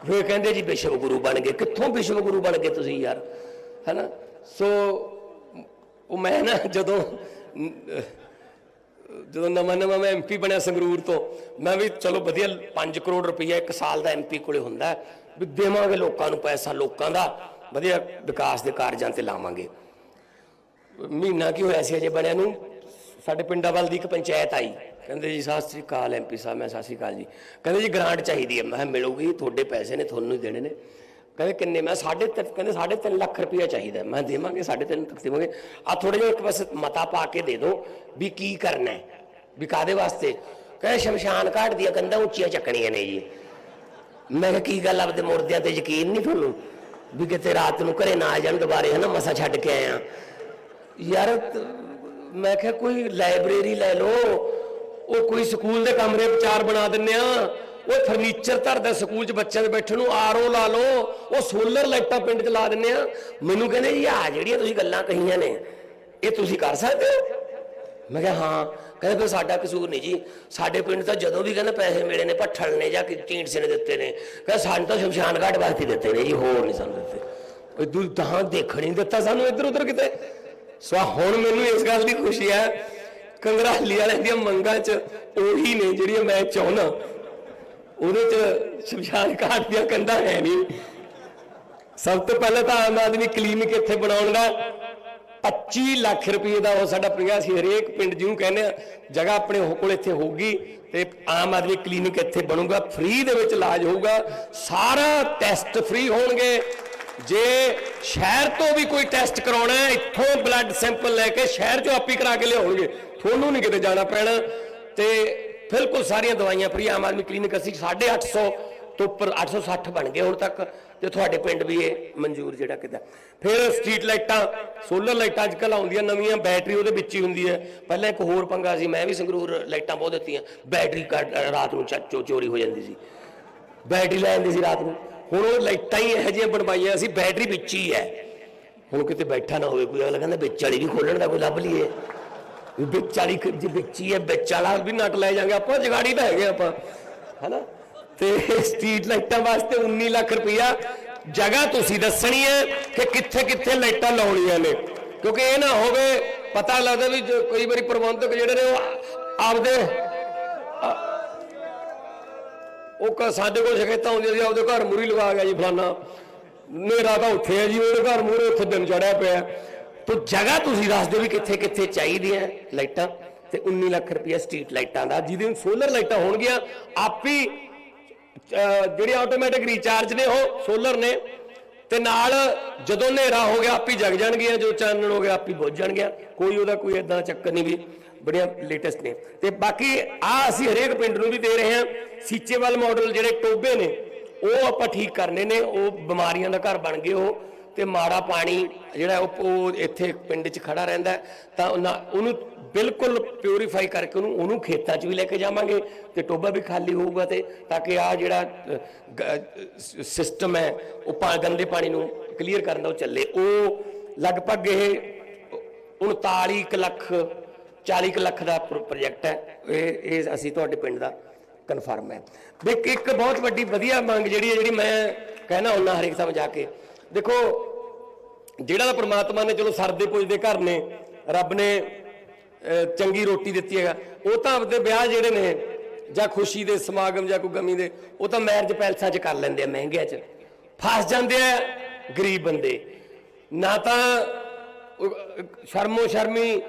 ਫਿਰ ਕਹਿੰਦੇ ਜੀ ਵਿਸ਼ਵ ਗੁਰੂ ਬਣ ਗਏ। ਕਿੱਥੋਂ ਵਿਸ਼ਵ ਗੁਰੂ ਬਣ ਗਏ ਤੁਸੀਂ ਯਾਰ? ਹੈਨਾ? ਸੋ, ਉਹ ਮੈਂ ਨਾ ਜਦੋਂ ਜਦੋਂ ਨਵਾਂ ਨਵਾਂ ਮੈਂ ਐਮਪੀ ਬਣਿਆ ਸੰਗਰੂਰ ਤੋਂ, ਮੈਂ ਵੀ ਚਲੋ ਵਧੀਆ 5 ਕਰੋੜ ਰੁਪਈਆ ਇੱਕ ਸਾਲ ਦਾ ਐਮਪੀ ਕੋਲੇ ਹੁੰਦਾ ਵੀ ਦੇਵਾਂਗੇ ਲੋਕਾਂ ਨੂੰ ਪੈਸਾ, ਲੋਕਾਂ ਦਾ ਵਧੀਆ ਵਿਕਾਸ ਦੇ ਕਾਰਜਾਂ ਤੇ ਲਾਵਾਂਗੇ। ਮਹੀਨਾ ਕੀ ਹੋਇਆ ਸੀ ਅਜੇ ਬਣਿਆ ਨੂੰ? ਸਾਡੇ ਪਿੰਡਾਂ ਵੱਲ ਦੀ ਇੱਕ ਪੰਚਾਇਤ ਆਈ। ਕਹਿੰਦੇ ਜੀ, ਸਤਿ ਸ੍ਰੀ ਅਕਾਲ ਐਮਪੀ ਸਾਹਿਬ, ਮੈਂ ਸਤਿ ਸ੍ਰੀ ਅਕਾਲ ਜੀ। ਕਹਿੰਦੇ ਜੀ, ਗ੍ਰਾਂਟ ਚਾਹੀਦੀ ਹੈ। ਮੈਂ ਕਿਹਾ, ਮਿਲੂਗੀ, ਤੁਹਾਡੇ ਪੈਸੇ ਨੇ, ਤੁਹਾਨੂੰ ਹੀ ਦੇਣੇ ਨੇ। ਕਹਿੰਦੇ, ਕਿੰਨੇ? ਮੈਂ ਸਾਢੇ ਤਿੰਨ ਕਹਿੰਦੇ, ਸਾਢੇ ਤਿੰਨ ਲੱਖ ਰੁਪਇਆ ਚਾਹੀਦਾ ਮੈਂ ਦੇਵਾਂਗੇ, ਸਾਢੇ ਤਿੰਨ ਤੱਕ ਦੇਵਾਂਗੇ। ਆ ਥੋੜੇ ਜਿਹਾ ਇੱਕ ਬਸ ਮਤਾ ਪਾ ਕੇ ਦੇ ਦਿਓ ਵੀ ਕੀ ਕਰਨਾ ਹੈ, ਵੀ ਕਾਦੇ ਵਾਸਤੇ? ਕਹਿੰਦੇ, ਸ਼ਮਸ਼ਾਨ ਘਾਟ ਦੀਆਂ ਕੰਧਾਂ ਉੱਚੀਆਂ ਚੱਕਣੀਆਂ ਨੇ ਜੀ। ਮੈਂ ਕਿਹਾ, ਕੀ ਗੱਲ ਆਪਦੇ ਮੁਰਦਿਆਂ ਤੇ ਯਕੀਨ ਨਹੀਂ ਤੁਹਾਨੂੰ? ਵੀ ਕਿਤੇ ਰਾਤ ਨੂੰ ਘਰੇ ਨਾ ਆ ਜਾਣ, ਦੁਬਾਰੇ ਹਨਾ ਮਸਾ ਛੱਡ ਕੇ ਆਇਆ ਯਾਰ, ਮੈਂ ਕਿਹਾ ਕੋਈ ਲਾਇਬ੍ਰੇਰੀ ਲੈ ਲਓ, ਉਹ ਕੋਈ ਸਕੂਲ ਦੇ ਕਮਰੇ ਵਿਚਾਰ ਬਣਾ ਦਿੰਨੇ ਆ। ਉਹ ਫਰਨੀਚਰ ਧਰਦਾ ਸਕੂਲ 'ਚ ਬੱਚਿਆਂ ਦੇ ਬੈਠਣ ਨੂੰ ਆਰਓ ਲਾ ਲਓ, ਉਹ ਸੋਲਰ ਲਾਈਟਾਂ ਪਿੰਡ 'ਚ ਲਾ ਦਿੰਨੇ ਆ। ਮੈਨੂੰ ਕਹਿੰਦੇ ਜੀ ਆ ਜਿਹੜੀਆਂ ਤੁਸੀਂ ਗੱਲਾਂ ਕਹੀਆਂ ਨੇ, ਇਹ ਤੁਸੀਂ ਕਰ ਸਕਦੇ ਹੋ? ਮੈਂ ਕਿਹਾ, ਹਾਂ। ਕਹਿੰਦੇ, ਫਿਰ ਸਾਡਾ ਕਸੂਰ ਨਹੀਂ ਜੀ। ਸਾਡੇ ਪਿੰਡ ਤਾਂ ਜਦੋਂ ਵੀ ਕਹਿੰਦੇ ਪੈਸੇ ਮਿਲੇ ਨੇ, ਭੱਠਲ ਨੇ ਜਾਂ ਕਿ ਨੇ ਦਿੱਤੇ ਨੇ, ਕਹਿੰਦੇ ਸਾਨੂੰ ਤਾਂ ਸ਼ਮਸ਼ਾਨ ਘਾਟ ਵਾਸਤੇ ਦਿੱਤੇ ਨੇ ਜੀ, ਹੋਰ ਨਹੀਂ ਸਾਨੂੰ ਦਿੱਤੇ। ਕੋਈ ਦੂਰ ਤਾਂ ਦੇਖਣ ਹੀ ਨਹੀਂ ਦਿੱਤਾ ਸਾਨੂੰ ਇੱਧਰ ਉੱਧਰ ਕਿਤੇ। ਸੋ ਹੁਣ ਮੈਨੂੰ ਇਸ ਗੱਲ ਦੀ ਖੁਸ਼ੀ ਹੈ, ਕੰਗਰਾਲੀ ਵਾਲਿਆਂ ਦੀਆਂ ਮੰਗਾਂ 'ਚ ਉਹੀ ਨੇ ਜਿਹੜੀਆਂ ਮੈਂ ਚਾਹੁੰਦਾ। ਉਹਦੇ 'ਚ ਸ਼ਮਸ਼ਾਨ ਘਾਟ ਦੀਆਂ ਕੰਧਾਂ ਹੈ ਨਹੀਂ। ਸਭ ਤੋਂ ਪਹਿਲਾਂ ਤਾਂ ਆਮ ਆਦਮੀ ਕਲੀਨਿਕ ਇੱਥੇ ਬਣਾਉਣ ਦਾ 25 ਲੱਖ ਰੁਪਏ ਦਾ ਉਹ ਸਾਡਾ ਪ੍ਰਯਾਸ ਸੀ, ਹਰੇਕ ਪਿੰਡ ਜਿਹਨੂੰ ਕਹਿੰਦੇ ਆ, ਜਗ੍ਹਾ ਆਪਣੇ ਕੋਲ ਇੱਥੇ ਹੋਊਗੀ ਤੇ ਆਮ ਆਦਮੀ ਕਲੀਨਿਕ ਇੱਥੇ ਬਣੂਗਾ, ਫ੍ਰੀ ਦੇ ਵਿੱਚ ਇਲਾਜ ਹੋਊਗਾ, ਸਾਰਾ ਟੈਸਟ ਫ੍ਰੀ ਹੋਣਗੇ। ਜੇ ਸ਼ਹਿਰ ਤੋਂ ਵੀ ਕੋਈ ਟੈਸਟ ਕਰਾਉਣਾ ਹੈ, ਇੱਥੋਂ ਬਲੱਡ ਸੈਂਪਲ ਲੈ ਕੇ ਸ਼ਹਿਰ ਚੋਂ ਆਪੀ ਕਰਾ ਕੇ ਲਿਆਉਣਗੇ। ਤੁਹਾਨੂੰ ਨਹੀਂ ਕਿਤੇ ਜਾਣਾ ਪੈਣਾ। ਤੇ ਬਿਲਕੁਲ ਸਾਰੀਆਂ ਦਵਾਈਆਂ ਫ੍ਰੀ ਆਮ ਆਦਮੀ ਕਲੀਨਿਕ ਅਸੀਂ 850 ਤੋਂ ਉੱਪਰ 860 ਬਣ ਗਏ ਹੁਣ ਤੱਕ। ਤੇ ਤੁਹਾਡੇ ਪਿੰਡ ਵੀ ਇਹ ਮਨਜ਼ੂਰ ਜਿਹੜਾ ਕਿਦਾ ਫਿਰ ਸਟਰੀਟ ਲਾਈਟਾਂ ਸੋਲਰ ਲਾਈਟਾਂ ਅੱਜ ਕੱਲ ਆਉਂਦੀਆਂ ਨਵੀਆਂ ਬੈਟਰੀ ਉਹਦੇ ਵਿੱਚ ਹੀ ਹੁੰਦੀ ਹੈ। ਪਹਿਲਾਂ ਇੱਕ ਹੋਰ ਪੰਗਾ ਸੀ, ਮੈਂ ਵੀ ਸੰਗਰੂਰ ਲਾਈਟਾਂ ਬਹੁਤ ਦਿੱਤੀਆਂ। ਬੈਟਰੀ ਕੱਢ- ਰਾਤ ਨੂੰ ਚ- ਚੋਰੀ ਹੋ ਜਾਂਦੀ ਸੀ। ਬੈਟਰੀ ਲੈ ਜਾਂਦੀ ਸੀ ਰਾਤ ਨੂੰ। ਹੁਣ ਉਹ ਲਾਈਟਾਂ ਹੀ ਇਹੋ ਜਿਹੀਆਂ ਬਣਵਾਈਆਂ ਸੀ, ਬੈਟਰੀ ਵਿੱਚ ਹੀ ਹੈ। ਹੁਣ ਕਿਤੇ ਬੈਠਾ ਨਾ ਹੋਵੇ, ਕੋਈ ਅਗਲਾ ਕਹਿੰਦਾ ਵਿੱਚ ਵਾਲੀ ਵੀ ਖੋਲਣ ਦਾ ਕੋਈ ਲੱਭ ਲਈਏ। ਵਿੱਚ ਵਾਲੀ ਕ- ਵਿੱਚ ਹੀ ਹੈ, ਵਿੱਚ ਵਾਲਾ ਵੀ ਨਟ ਲੈ ਜਾਾਂਗੇ ਆਪਾਂ, ਜਗਾੜੀ ਤਾਂ ਹੈਗੇ ਆਪਾਂ, ਹੈਨਾ? ਤੇ ਸਟਰੀਟ ਲਾਈਟਾਂ ਵਾਸਤੇ 19 ਲੱਖ ਰੁਪਇਆ ਜਗ੍ਹਾ ਤੁਸੀਂ ਦੱਸਣੀ ਹੈ ਕਿ ਕਿੱਥੇ ਕਿੱਥੇ ਲਾਈਟਾਂ ਲਾਉਣੀਆਂ ਨੇ। ਕਿਉਂਕਿ ਇਹ ਨਾ ਹੋਵੇ, ਪਤਾ ਲੱਗਦਾ ਵੀ ਜੋ ਕਈ ਵਾਰੀ ਪ੍ਰਬੰਧਕ ਜਿਹੜੇ ਨੇ ਉਹ ਆਪਦੇ ਉਹ ਕ- ਸਾਡੇ ਕੋਲ ਸ਼ਿਕਾਇਤਾਂ ਹੁੰਦੀਆਂ ਸੀ, ਆਪਦੇ ਘਰ ਮੂਰੀ ਲਗਾ ਗਿਆ ਜੀ ਫਲਾਨਾ। ਨੇਰਾ ਤਾਂ ਉੱਥੇ ਹੈ ਜੀ, ਉਹਦੇ ਘਰ ਮੂਰੇ ਉੱਥੇ ਦਿਨ ਚੜਿਆ ਪਿਆ। ਤੋ ਜਗ੍ਹਾ ਤੁਸੀਂ ਦੱਸ ਦਿਓ ਵੀ ਕਿੱਥੇ ਕਿੱਥੇ ਚਾਹੀਦੀਆਂ ਲਾਈਟਾਂ ਤੇ 19 ਲੱਖ ਰੁਪਇਆ ਸਟਰੀਟ ਲਾਈਟਾਂ ਦਾ। ਜਿਹਦੇ ਸੋਲਰ ਲਾਈਟਾਂ ਹੋਣਗੀਆਂ, ਆਪੀ ਅਹ, ਜਿਹੜੇ ਆਟੋਮੈਟਿਕ ਰੀਚਾਰਜ ਨੇ ਉਹ ਸੋਲਰ ਨੇ। ਤੇ ਨਾਲ ਜਦੋਂ ਹਨੇਰਾ ਹੋ ਗਿਆ, ਆਪੀ ਜਗ ਜਾਣਗੀਆਂ, ਜੋ ਚਾਨਣ ਹੋ ਗਿਆ, ਆਪੀ ਬੁੱਝ ਜਾਣਗੀਆਂ। ਕੋਈ ਉਹਦਾ ਕੋਈ ਇਦਾਂ ਚੱਕਰ ਨਹੀਂ ਵੀ ਬੜੀਆਂ ਲੇਟੈਸਟ ਨੇ। ਤੇ ਬਾਕੀ ਆ ਅਸੀਂ ਹਰੇਕ ਪਿੰਡ ਨੂੰ ਵੀ ਦੇ ਰਹੇ ਹਾਂ। ਸੀਚੇਵਾਲ ਮਾਡਲ ਜਿਹੜੇ ਟੋਬੇ ਨੇ, ਉਹ ਆਪਾਂ ਠੀਕ ਕਰਨੇ ਨੇ। ਉਹ ਬਿਮਾਰੀਆਂ ਦਾ ਘਰ ਬਣ ਗਏ ਉਹ। ਤੇ ਮਾੜਾ ਪਾਣੀ ਜਿਹੜਾ ਉਹ ਉਹ ਇੱਥੇ ਪਿੰਡ 'ਚ ਖੜਾ ਰਹਿੰਦਾ ਤਾਂ ਉਹਨਾਂ- ਉਹਨੂੰ ਬਿਲਕੁਲ ਪਿਉਰੀਫਾਈ ਕਰਕੇ ਉਹਨੂੰ ਉਹਨੂੰ ਖੇਤਾਂ 'ਚ ਵੀ ਲੈ ਕੇ ਜਾਵਾਂਗੇ ਤੇ ਟੋਬਾ ਵੀ ਖਾਲੀ ਹੋਊਗਾ ਤੇ ਤਾਂ ਕਿ ਆ ਜਿਹੜਾ ਸਿਸਟਮ ਹੈ, ਉਹ ਪਾ ਗੰਦੇ ਪਾਣੀ ਨੂੰ ਕਲੀਅਰ ਕਰਨ ਦਾ ਉਹ ਚੱਲੇ। ਉਹ ਲਗਭਗ ਇਹ 39 ਕੁ ਲੱਖ 40 ਕੁ ਲੱਖ ਦਾ ਪ੍ਰੋਜੈਕਟ ਹੈ। ਇਹ ਇਹ ਅਸੀਂ ਤੁਹਾਡੇ ਪਿੰਡ ਦਾ ਕਨਫਰਮ ਹੈ। ਵੀ ਇੱਕ- ਬਹੁਤ ਵੱਡੀ ਵਧੀਆ ਮੰਗ ਜਿਹੜੀ ਹੈ, ਜਿਹੜੀ ਮੈਂ ਕਹਿਣਾ ਹੁੰਦਾ ਹਰੇਕ ਸਮਝ ਜਾ ਕੇ। ਦੇਖੋ, ਜਿਹੜਾ ਤਾਂ ਪ੍ਰਮਾਤਮਾ ਨੇ ਚਲੋ ਸਰਦੇ ਪੁੱਜਦੇ ਘਰ ਨੇ, ਰੱਬ ਨੇ ਚੰਗੀ ਰੋਟੀ ਦਿੱਤੀ ਹੈਗਾ, ਉਹ ਤਾਂ ਆਪਦੇ ਵਿਆਹ ਜਿਹੜੇ ਨੇ, ਜਾਂ ਖੁਸ਼ੀ ਦੇ ਸਮਾਗਮ ਜਾਂ ਕੋਈ ਗਮੀ ਦੇ, ਉਹ ਤਾਂ ਮੈਰਿਜ ਪੈਲਸਾਂ 'ਚ ਕਰ ਲੈਂਦੇ ਆ ਮਹਿੰਗਿਆਂ 'ਚ। ਫਸ ਜਾਂਦੇ ਆ ਗਰੀਬ ਬੰਦੇ। ਨਾ ਤਾਂ ਸ਼ਰਮੋ ਸ਼ਰਮੀ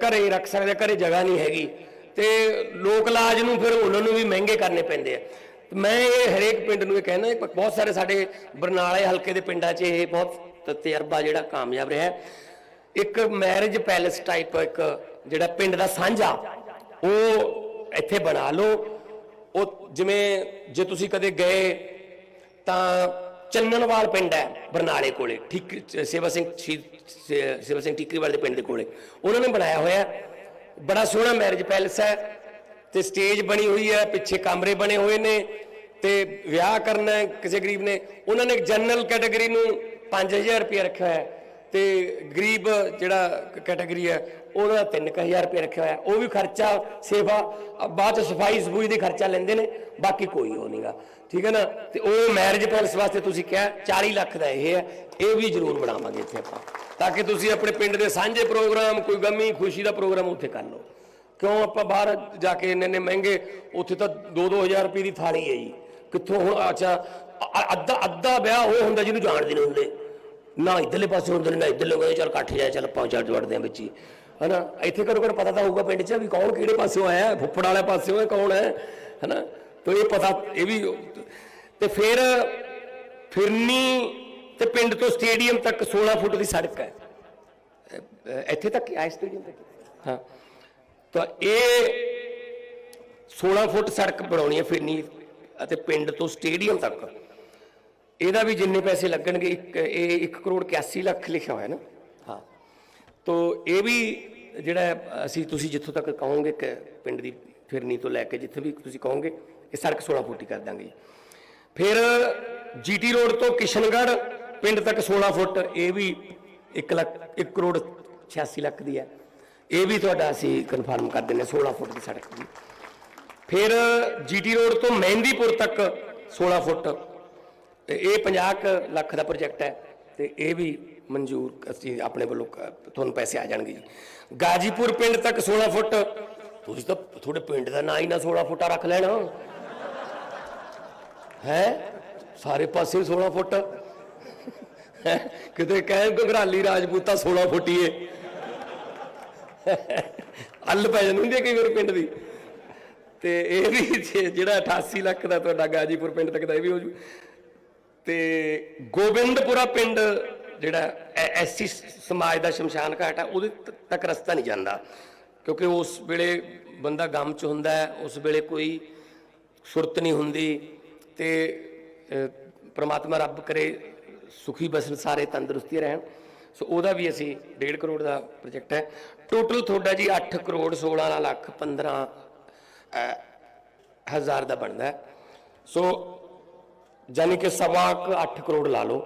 ਘਰੇ ਹੀ ਰੱਖ ਸਕਦੇ ਆ, ਘਰੇ ਜਗ੍ਹਾ ਨਹੀਂ ਹੈਗੀ। ਤੇ ਲੋਕ ਇਲਾਜ ਨੂੰ ਫਿਰ ਉਹਨਾਂ ਨੂੰ ਵੀ ਮਹਿੰਗੇ ਕਰਨੇ ਪੈਂਦੇ ਆ। ਮੈਂ ਇਹ ਹਰੇਕ ਪਿੰਡ ਨੂੰ ਇਹ ਕਹਿਣਾ ਬਹੁਤ ਸਾਰੇ ਸਾਡੇ ਬਰਨਾਲੇ ਹਲਕੇ ਦੇ ਪਿੰਡਾਂ 'ਚ ਇਹ ਬਹੁਤ ਤਜਰਬਾ ਜਿਹੜਾ ਕਾਮਯਾਬ ਰਿਹਾ। ਇੱਕ ਮੈਰਿਜ ਪੈਲੇਸ ਟਾਈਪ ਇੱਕ ਜਿਹੜਾ ਪਿੰਡ ਦਾ ਸਾਂਝਾ ਉਹ ਇੱਥੇ ਬਣਾ ਲਓ। ਉਹ ਜਿਵੇਂ ਜੇ ਤੁਸੀਂ ਕਦੇ ਗਏ ਤਾਂ ਚੰਨਣਵਾਲ ਪਿੰਡ ਹੈ, ਬਰਨਾਲੇ ਕੋਲੇ, ਠੀਕ, ਸੇਵਾ ਸਿੰਘ ਸੇਵਾ ਸਿੰਘ ਠੀਕਰੀਵਾਲ ਦੇ ਪਿੰਡ ਦੇ ਕੋਲੇ। ਉਹਨਾਂ ਨੇ ਬਣਾਇਆ ਹੋਇਆ ਬੜਾ ਸੋਹਣਾ ਮੈਰਿਜ ਪੈਲੇਸ ਹੈ, ਤੇ ਸਟੇਜ ਬਣੀ ਹੋਈ ਹੈ, ਪਿੱਛੇ ਕਮਰੇ ਬਣੇ ਹੋਏ ਨੇ, ਤੇ ਵਿਆਹ ਕਰਨਾ ਕਿਸੇ ਗਰੀਬ ਨੇ। ਉਹਨਾਂ ਨੇ ਜਨਰਲ ਕੈਟਾਗਰੀ ਨੂੰ 5000 ਰੁਪਏ ਰੱਖਿਆ ਹੋਇਆ ਹੈ। ਤੇ ਗਰੀਬ ਜਿਹੜਾ ਕੈਟਾਗਰੀ ਹੈ ਉਹਦਾ 3000 ਰੁਪਏ ਰੱਖਿਆ ਹੋਇਆ। ਉਹ ਵੀ ਖਰਚਾ ਸੇਵਾ ਅ, ਬਾਅਦ ਚ ਸਫ਼ਾਈ ਸਫੂਈ ਦੇ ਖਰਚਾ ਲੈਂਦੇ ਨੇ ਬਾਕੀ ਕੋਈ ਉਹ ਨਹੀਂਗਾ ਠੀਕ ਹੈ ਨਾ? ਤੇ ਉਹ ਮੈਰਿਜ ਪੈਲਸ ਵਾਸਤੇ ਤੁਸੀਂ ਕਿਹਾ 40 ਲੱਖ ਦਾ ਇਹ ਹੈ ਇਹ ਵੀ ਜ਼ਰੂਰ ਬਣਾਵਾਂਗੇ ਇੱਥੇ ਆਪਾਂ। ਤਾਂ ਕਿ ਤੁਸੀਂ ਆਪਣੇ ਪਿੰਡ ਦੇ ਸਾਂਝੇ ਪ੍ਰੋਗਰਾਮ ਕੋਈ ਗਮੀ ਖੁਸ਼ੀ ਦਾ ਪ੍ਰੋਗਰਾਮ ਉੱਥੇ ਕਰ ਲਓ। ਕਿਉਂ ਆਪਾਂ ਬਾਹਰ ਜਾ ਕੇ ਇੰਨੇ ਇੰਨੇ ਮਹਿੰਗੇ ਉੱਥੇ ਤਾਂ 2-2000 ਰੁਪਏ ਦੀ ਥਾਲੀ ਹੈ ਜੀ। ਕਿੱਥੋਂ ਹੁਣ ਅੱਛਾ ਅੱਧਾ ਅੱਧਾ ਵਿਆਹ ਉਹ ਹੁੰਦਾ ਜਿਹਨੂੰ ਜਾਣਦੇ ਨਹੀਂ ਹੁੰਦੇ। ਨਾ ਇਧਰਲੇ ਪਾਸੇ ਹੁੰਦੇ ਨੇ, ਨਾ ਇਧਰਲੇ ਹੋਏ ਚਲ ਇਕੱਠ ਜਾਏ ਚਲ ਆਪਾਂ ਚੱਲ ਵੜਦੇ ਆ ਵਿੱਚ ਹੀ। ਹਨਾ? ਇੱਥੇ ਘਰੋਂ ਘਰ ਪਤਾ ਤਾਂ ਹੋਊਗਾ ਪਿੰਡ 'ਚ ਵੀ ਕੌਣ ਕਿਹੜੇ ਪਾਸਿਓਂ ਆਇਆ ਫੁੱਫੜ ਵਾਲੇ ਪਾਸਿਓਂ ਹੈ, ਕੌਣ ਹੈ, ਹਨਾ? ਤਾਂ ਇਹ ਪਤਾ, ਇਹ ਵੀ ਤੇ ਫਿਰ ਫਿਰਨੀ ਤੇ ਪਿੰਡ ਤੋਂ ਸਟੇਡੀਅਮ ਤੱਕ 16 ਫੁੱਟ ਦੀ ਸੜਕ ਹੈ। ਇੱਥੇ ਤੱਕ ਆਇਆ ਸਟੇਡੀਅਮ ਤੱਕ? ਹਾਂ। ਤਾਂ ਇਹ 16 ਫੁੱਟ ਸੜਕ ਬਣਾਉਣੀ ਹੈ ਫਿਰਨੀ ਅਤੇ ਪਿੰਡ ਤੋਂ ਸਟੇਡੀਅਮ ਤੱਕ। ਇਹਦਾ ਵੀ ਜਿੰਨੇ ਪੈਸੇ ਲੱਗਣਗੇ ਇੱਕ ਇਹ 1 ਕਰੋੜ 81 ਲੱਖ ਲਿਖਿਆ ਹੋਇਆ ਨਾ। ਹਾਂ। ਤੋ ਇਹ ਵੀ ਜਿਹੜਾ ਅਸੀਂ ਤੁਸੀਂ ਜਿੱਥੋਂ ਤੱਕ ਕਹੋਗੇ ਕਿ ਪਿੰਡ ਦੀ ਫਿਰਨੀ ਤੋਂ ਲੈ ਕੇ ਜਿੱਥੇ ਵੀ ਤੁਸੀਂ ਕਹੋਗੇ ਇਹ ਸੜਕ 16 ਫੁੱਟ ਹੀ ਕਰ ਦਾਂਗੇ। ਜੀ। ਫਿਰ ਜੀਟੀ ਰੋਡ ਤੋਂ ਕਿਸ਼ਨਗੜ੍ਹ ਪਿੰਡ ਤੱਕ 16 ਫੁੱਟ ਇਹ ਵੀ 1 ਲੱਖ 1 ਕਰੋੜ 86 ਲੱਖ ਦੀ ਹੈ। ਇਹ ਵੀ ਤੁਹਾਡਾ ਅਸੀਂ ਕਨਫਰਮ ਕਰ ਦਿੰਦੇ ਹਾਂ 16 ਫੁੱਟ ਦੀ ਸੜਕ ਦੀ। ਫਿਰ ਜੀਟੀ ਰੋਡ ਤੋਂ ਮਹਿੰਦੀਪੁਰ ਤੱਕ 16 ਫੁੱਟ ਤੇ ਇਹ 50 ਲੱਖ ਦਾ ਪ੍ਰੋਜੈਕਟ ਹੈ ਤੇ ਇਹ ਵੀ ਮਨਜ਼ੂਰ ਅਸੀਂ ਆਪਣੇ ਵੱਲੋਂ ਤੁਹਾਨੂੰ ਪੈਸੇ ਆ ਜਾਣਗੇ ਜੀ। ਗਾਜੀਪੁਰ ਪਿੰਡ ਤੱਕ 16 ਫੁੱਟ। ਤੁਸੀਂ ਤਾਂ ਤੁਹਾਡੇ ਪਿੰਡ ਦਾ ਨਾਂ ਹੀ ਨਾ 16 ਫੁੱਟਾ ਰੱਖ ਲੈਣਾ। ਹੈ? ਸਾਰੇ ਪਾਸੇ 16 ਫੁੱਟ। ਹੈਂ? ਕਿਤੇ ਕਹਿ ਘਗਰਾਲੀ ਰਾਜਪੂਤਾ 16 ਫੁੱਟੀਏ ਅੱਲ ਪੈ ਜਾਂਦੀ ਹੁੰਦੀ ਹੈ ਕਈ ਵਾਰ ਪਿੰਡ ਦੀ। ਤੇ ਇਹ ਵੀ ਜਿਹੜਾ 88 ਲੱਖ ਦਾ ਤੁਹਾਡਾ ਗਾਜੀਪੁਰ ਪਿੰਡ ਤੱਕ ਦਾ ਇਹ ਵੀ ਹੋ ਜੂ। ਤੇ ਗੋਬਿੰਦਪੁਰਾ ਪਿੰਡ ਜਿਹੜਾ ਐਸਸੀ ਸਮਾਜ ਦਾ ਸ਼ਮਸ਼ਾਨ ਘਾਟ ਹੈ ਉਹਦੇ ਤੱਕ ਰਸਤਾ ਨਹੀਂ ਜਾਂਦਾ। ਕਿਉਂਕਿ ਉਸ ਵੇਲੇ ਬੰਦਾ ਗਮ ਚ ਹੁੰਦਾ ਹੈ ਉਸ ਵੇਲੇ ਕੋਈ ਸੁਰਤ ਨਹੀਂ ਹੁੰਦੀ ਤੇ ਅਹ, ਪ੍ਰਮਾਤਮਾ ਰੱਬ ਕਰੇ ਸੁਖੀ ਬਸਨ ਸਾਰੇ ਤੰਦਰੁਸਤੀ ਰਹਿਣ। ਸੋ ਉਹਦਾ ਵੀ ਅਸੀਂ 1.5 ਕਰੋੜ ਦਾ ਪ੍ਰੋਜੈਕਟ ਹੈ। ਟੋਟਲ ਤੁਹਾਡਾ ਜੀ 8 ਕਰੋੜ 16 ਲੱਖ 15 ਹਜ਼ਾਰ ਦਾ ਬਣਦਾ ਸੋ ਯਾਨੀ ਕਿ ਸਵਾ ਕੁ 8 ਕਰੋੜ ਲਾ ਲਓ।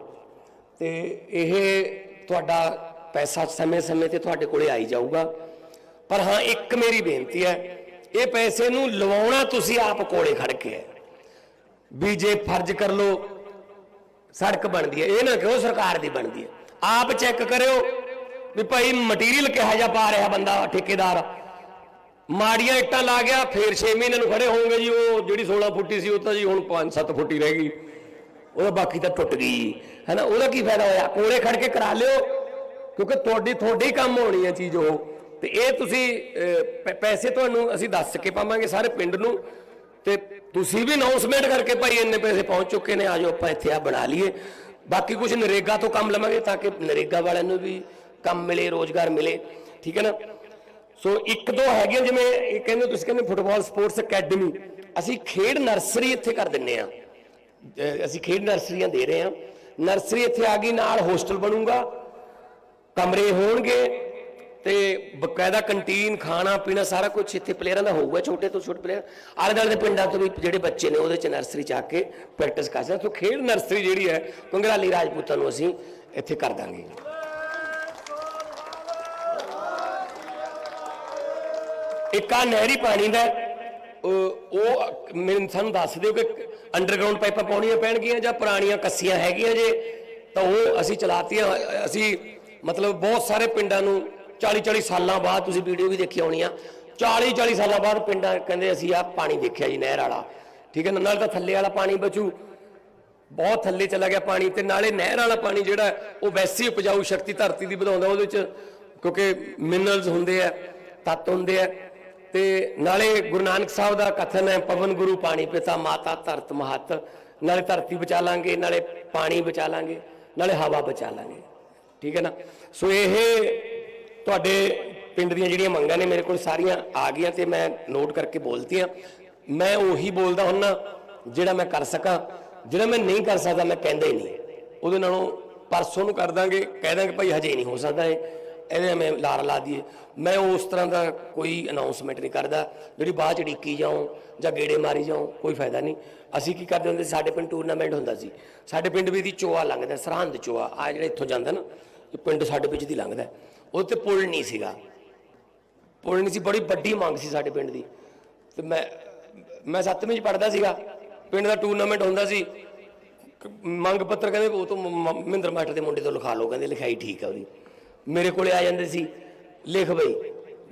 ਤੇ ਇਹ ਤੁਹਾਡਾ ਪੈਸਾ ਸਮੇਂ-ਸਮੇਂ ਤੇ ਤੁਹਾਡੇ ਕੋਲੇ ਆਈ ਜਾਊਗਾ। ਪਰ ਹਾਂ, ਇੱਕ ਮੇਰੀ ਬੇਨਤੀ ਹੈ, ਇਹ ਪੈਸੇ ਨੂੰ ਲਵਾਉਣਾ ਤੁਸੀਂ ਆਪ ਕੋਲੇ ਖੜ ਕੇ ਹੈ। ਵੀ ਜੇ ਫਰਜ਼ ਕਰ ਲਓ, ਸੜਕ ਬਣਦੀ ਹੈ, ਇਹ ਨਾ ਕਿਉਂ ਸਰਕਾਰ ਦੀ ਬਣਦੀ ਹੈ। ਆਪ ਚੈੱਕ ਕਰਿਓ ਵੀ ਭਾਈ ਮਟੀਰੀਅਲ ਕਿਹਾ ਜਾ ਪਾ ਰਿਹਾ ਬੰਦਾ, ਠੇਕੇਦਾਰ। ਮਾੜੀਆਂ ਇੱਟਾਂ ਲਾ ਗਿਆ, ਫੇਰ 6 ਮਹੀਨੇ ਨੂੰ ਖੜੇ ਹੋਣਗੇ ਜੀ ਉਹ, ਜਿਹੜੀ 16 ਫੁੱਟੀ ਸੀ, ਉਹ ਤਾਂ ਜੀ ਹੁਣ 5-7 ਫੁੱਟੀ ਰਹਿ ਗਈ। ਉਹਦਾ ਬਾਕੀ ਤਾਂ ਟੁੱਟ ਗਈ ਹੈਨਾ, ਉਹਦਾ ਕੀ ਫਾਇਦਾ ਹੋਇਆ? ਕੋਲੇ ਖੜ ਕੇ ਕਰਾ ਲਿਓ। ਕਿਉਂਕਿ ਤੁਹਾਡੀ, ਤੁਹਾਡੇ ਹੀ ਕੰਮ ਹੋਣੀ ਹੈ ਚੀਜ਼ ਉਹ। ਤੇ ਇਹ ਤੁਸੀਂ ਪੈਸੇ ਤੁਹਾਨੂੰ ਅਸੀਂ ਦੱਸ ਕੇ ਪਾਵਾਂਗੇ ਸਾਰੇ ਪਿੰਡ ਨੂੰ। ਤੇ ਤੁਸੀਂ ਵੀ ਅਨਾਉਂਸਮੈਂਟ ਕਰਕੇ ਭਾਈ ਇੰਨੇ ਪੈਸੇ ਪਹੁੰਚ ਚੁੱਕੇ ਨੇ ਆਜੋ ਆਪਾਂ ਇੱਥੇ ਆ ਬਣਾ ਲਈਏ। ਬਾਕੀ ਕੁਝ ਨਰੇਗਾ ਤੋਂ ਕੰਮ ਲਵਾਂਗੇ ਤਾਂ ਕਿ ਨਰੇਗਾ ਵਾਲਿਆਂ ਨੂੰ ਵੀ ਕੰਮ ਮਿਲੇ, ਰੋਜ਼ਗਾਰ ਮਿਲੇ। ਠੀਕ ਹੈ ਨਾ? ਸੋ ਇੱਕ ਦੋ ਹੈਗੀਆਂ ਜਿਵੇਂ ਇਹ ਕਹਿੰਦੇ ਤੁਸੀਂ ਕਹਿੰਦੇ ਫੁੱਟਬਾਲ ਸਪੋਰਟਸ ਅਕੈਡਮੀ। ਅਸੀਂ ਖੇਡ ਨਰਸਰੀ ਇੱਥੇ ਕਰ ਦਿੰਨੇ ਆ। ਅਸੀਂ ਖੇਡ ਨਰਸਰੀਆਂ ਦੇ ਰਹੇ ਹਾਂ ਨਰਸਰੀ ਇੱਥੇ ਆ ਗਈ, ਨਾਲ ਹੋਸਟਲ ਬਣੂਗਾ। ਕਮਰੇ ਹੋਣਗੇ ਤੇ ਬਕਾਇਦਾ ਕੰਟੀਨ, ਖਾਣਾ, ਪੀਣਾ ਸਾਰਾ ਕੁਝ ਇੱਥੇ ਪਲੇਅਰਾਂ ਦਾ ਹੋਊਗਾ, ਛੋਟੇ ਤੋਂ ਛੋਟੇ ਪਲੇਅਰ ਆਲੇ ਦੁਆਲੇ ਦੇ ਪਿੰਡਾਂ ਤੋਂ ਵੀ ਜਿਹੜੇ ਬੱਚੇ ਨੇ, ਉਹਦੇ ਚ ਨਰਸਰੀ ਚ ਆ ਕੇ ਪ੍ਰੈਕਟਿਸ ਕਰ ਸਕਦੇ ਸੋ ਖੇਡ ਨਰਸਰੀ ਜਿਹੜੀ ਹੈ, ਕੰਗਰਾਲੀ ਰਾਜਪੂਤਾਂ ਨੂੰ ਅਸੀਂ ਇੱਥੇ ਕਰ ਦਾਂਗੇ। ਇੱਕ ਆ ਨਹਿਰੀ ਪਾਣੀ ਦਾ ਉਹ ਉਹ ਮੈਨੂੰ ਸਾਨੂੰ ਦੱਸ ਦਿਓ ਕਿ ਅੰਡਰਗਰਾਉਂਡ ਪਾਈਪਾਂ ਪਾਉਣੀਆਂ ਪੈਣਗੀਆਂ ਜਾਂ ਪੁਰਾਣੀਆਂ ਕੱਸੀਆਂ ਹੈਗੀਆਂ ਜੇ? ਤਾਂ ਉਹ ਅਸੀਂ ਚਲਾਤੀਆਂ ਅਸੀਂ ਮਤਲਬ ਬਹੁਤ ਸਾਰੇ ਪਿੰਡਾਂ ਨੂੰ 40 40 ਸਾਲਾਂ ਬਾਅਦ ਤੁਸੀਂ ਵੀਡੀਓ ਵੀ ਦੇਖੀ ਹੋਣੀ ਆ। 40 40 ਸਾਲਾਂ ਬਾਅਦ ਪਿੰਡਾਂ ਕਹਿੰਦੇ ਅਸੀਂ ਆ ਪਾਣੀ ਦੇਖਿਆ ਜੀ ਨਹਿਰ ਵਾਲਾ। ਠੀਕ ਹੈ ਨਾ, ਨਾਲ ਤਾਂ ਥੱਲੇ ਵਾਲਾ ਪਾਣੀ ਬਚੂ। ਬਹੁਤ ਥੱਲੇ ਚਲਾ ਗਿਆ ਪਾਣੀ ਤੇ ਨਾਲੇ ਨਹਿਰ ਵਾਲਾ ਪਾਣੀ ਜਿਹੜਾ ਉਹ ਵੈਸੇ ਹੀ ਉਪਜਾਊ ਸ਼ਕਤੀ ਧਰਤੀ ਦੀ ਵਧਾਉਂਦਾ ਉਹਦੇ ਵਿੱਚ ਕਿਉਂਕਿ ਮਿਨਰਲਸ ਹੁੰਦੇ ਆ ਤੱਤ ਹੁੰਦੇ ਆ। ਤੇ ਨਾਲੇ ਗੁਰੂ ਨਾਨਕ ਸਾਹਿਬ ਦਾ ਕਥਨ ਹੈ, ਪਵਨ ਗੁਰੂ ਪਾਣੀ ਪਿਤਾ, ਮਾਤਾ ਧਰਤ ਮਹਤ। ਨਾਲੇ ਧਰਤੀ ਬਚਾ ਲਾਂਗੇ, ਨਾਲੇ ਪਾਣੀ ਬਚਾ ਲਾਂਗੇ, ਨਾਲੇ ਹਵਾ ਬਚਾ ਲਾਂਗੇ। ਠੀਕ ਹੈ ਨਾ? ਸੋ ਇਹ ਤੁਹਾਡੇ ਪਿੰਡ ਦੀਆਂ ਜਿਹੜੀਆਂ ਮੰਗਾਂ ਨੇ ਮੇਰੇ ਕੋਲ ਸਾਰੀਆਂ ਆ ਗਈਆਂ ਤੇ ਮੈਂ ਨੋਟ ਕਰਕੇ ਬੋਲਤੀਆਂ। ਮੈਂ ਉਹੀ ਬੋਲਦਾ ਹੁੰਨਾ ਜਿਹੜਾ ਮੈਂ ਕਰ ਸਕਾਂ। ਜਿਹੜਾ ਮੈਂ ਨਹੀਂ ਕਰ ਸਕਦਾ, ਮੈਂ ਕਹਿੰਦਾ ਹੀ ਨਹੀਂ। ਉਹਦੇ ਨਾਲੋਂ ਪਰਸੋਂ ਨੂੰ ਕਰ ਦਾਂਗੇ, ਕਹਿ ਦਾਂਗੇ, ਭਾਈ ਹਜੇ ਨਹੀਂ ਹੋ ਸਕਦਾ ਇਹ। ਇਹਦੇ ਮੈਂ ਲਾਰ ਲਾ ਦਈਏ। ਮੈਂ ਉਸ ਤਰ੍ਹਾਂ ਦਾ ਕੋਈ ਅਨਾਉਂਸਮੈਂਟ ਨਹੀਂ ਕਰਦਾ। ਜਿਹੜੀ ਬਾਅਦ ਚ ਡਿੱਕੀ ਜਾਉ ਜਾਂ ਗੇੜੇ ਮਾਰੀ ਜਾਉ ਕੋਈ ਫਾਇਦਾ ਨਹੀਂ। ਅਸੀਂ ਕੀ ਕਰਦੇ ਹੁੰਦੇ ਸੀ, ਸਾਡੇ ਪਿੰਡ ਟੂਰਨਾਮੈਂਟ ਹੁੰਦਾ ਸੀ। ਸਾਡੇ ਪਿੰਡ ਵੀ ਦੀ ਚੋਆ ਲੰਘਦਾ, ਸਰਹੰਦ ਚੋਆ। ਆ ਜਿਹੜਾ ਇੱਥੋਂ ਜਾਂਦਾ ਨਾ, ਇਹ ਪਿੰਡ ਸਾਡੇ ਵਿੱਚ ਦੀ ਲੰਘਦਾ। ਉਹ ਤੇ ਪੁਲ ਨਹੀਂ ਸੀਗਾ। ਪੁਲ ਨਹੀਂ ਸੀ, ਬੜੀ ਵੱਡੀ ਮੰਗ ਸੀ ਸਾਡੇ ਪਿੰਡ ਦੀ। ਤੇ ਮੈਂ ਮੈਂ ਸੱਤਵੀਂ ਚ ਪੜਦਾ ਸੀਗਾ। ਪਿੰਡ ਦਾ ਟੂਰਨਾਮੈਂਟ ਹੁੰਦਾ ਸੀ। ਮੰਗ ਪੱਤਰ ਕਹਿੰਦੇ ਉਹ ਤੋਂ ਮਹਿੰਦਰ ਮਾਸਟਰ ਦੇ ਮੁੰਡੇ ਤੋਂ ਲਿਖਾ ਲਓ, ਕਹਿੰਦੇ ਲਿਖਾਈ ਠੀਕ ਆ ਉਹਦੀ। ਮੇਰੇ ਕੋਲੇ ਆ ਜਾਂਦੇ ਸੀ। ਲਿਖ ਬਈ,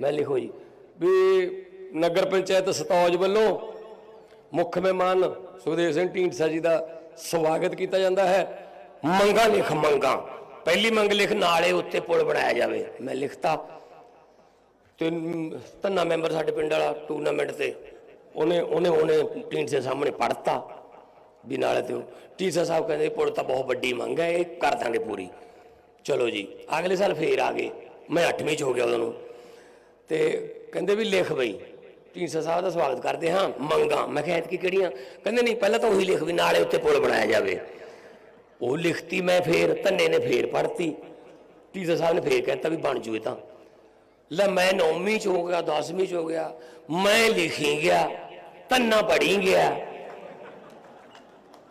ਮੈਂ ਲਿਖੋ ਜੀ। ਵੀ ਨਗਰ ਪੰਚਾਇਤ ਸਤੌਜ ਵੱਲੋਂ ਮੁੱਖ ਮਹਿਮਾਨ ਸੁਖਦੇਵ ਸਿੰਘ ਢੀਂਡਸਾ ਜੀ ਦਾ ਸਵਾਗਤ ਕੀਤਾ ਜਾਂਦਾ ਹੈ। ਮੰਗਾ ਲਿਖ ਮੰਗਾ। ਪਹਿਲੀ ਮੰਗ ਲਿਖ, ਨਾਲੇ ਉੱਤੇ ਪੁਲ ਬਣਾਇਆ ਜਾਵੇ। ਮੈਂ ਲਿਖਤਾ। ਤੇ ਧੰਨਾ ਮੈਂਬਰ ਸਾਡੇ ਪਿੰਡ ਵਾਲਾ ਟੂਰਨਾਮੈਂਟ ਤੇ, ਉਹਨੇ ਉਹਨੇ ਉਹਨੇ ਢੀਂਡਸੇ ਸਾਹਮਣੇ ਪੜਤਾ ਵੀ ਨਾਲੇ ਤੇ ਟੀਚਰ ਸਾਹਿਬ ਕਹਿੰਦੇ, ਪੁਲ ਤਾਂ ਬਹੁਤ ਵੱਡੀ ਮੰਗ ਹੈ, ਇਹ ਕਰ ਦਾਂਗੇ ਪੂਰੀ। ਚਲੋ ਜੀ, ਅਗਲੇ ਸਾਲ ਫੇਰ ਆ ਗਏ। ਮੈਂ 8ਵੀਂ ਚ ਹੋ ਗਿਆ ਉਦੋਂ ਨੂੰ। ਤੇ ਕਹਿੰਦੇ ਵੀ ਲਿਖ ਬਈ ਟੀਚਰ ਸਾਹਿਬ ਦਾ ਸਵਾਗਤ ਕਰਦੇ ਹਾਂ, ਮੰਗਾ। ਮੈਂ ਕਿਹਾ, ਐਤਕੀ ਕਿਹੜੀਆਂ? ਕਹਿੰਦੇ ਨਹੀਂ, ਪਹਿਲਾਂ ਤਾਂ ਉਹੀ ਲਿਖ ਵੀ ਨਾਲੇ ਉੱਤੇ ਪੁਲ ਬਣਾਇਆ ਜਾਵੇ। ਉਹ ਲਿਖਤੀ ਮੈਂ ਫੇਰ, ਧੰਨੇ ਨੇ ਫੇਰ ਪੜਤੀ ਟੀਚਰ ਸਾਹਿਬ ਨੇ ਫੇਰ ਕਹਿਤਾ ਵੀ ਬਣ ਜੂ ਤਾਂ। ਲੈ ਮੈਂ ਨੌਵੀਂ ਚ ਹੋ ਗਿਆ 10ਵੀਂ ਚ ਹੋ ਗਿਆ, ਮੈਂ ਲਿਖੀ ਗਿਆ, ਧੰਨਾ ਪੜੀ ਗਿਆ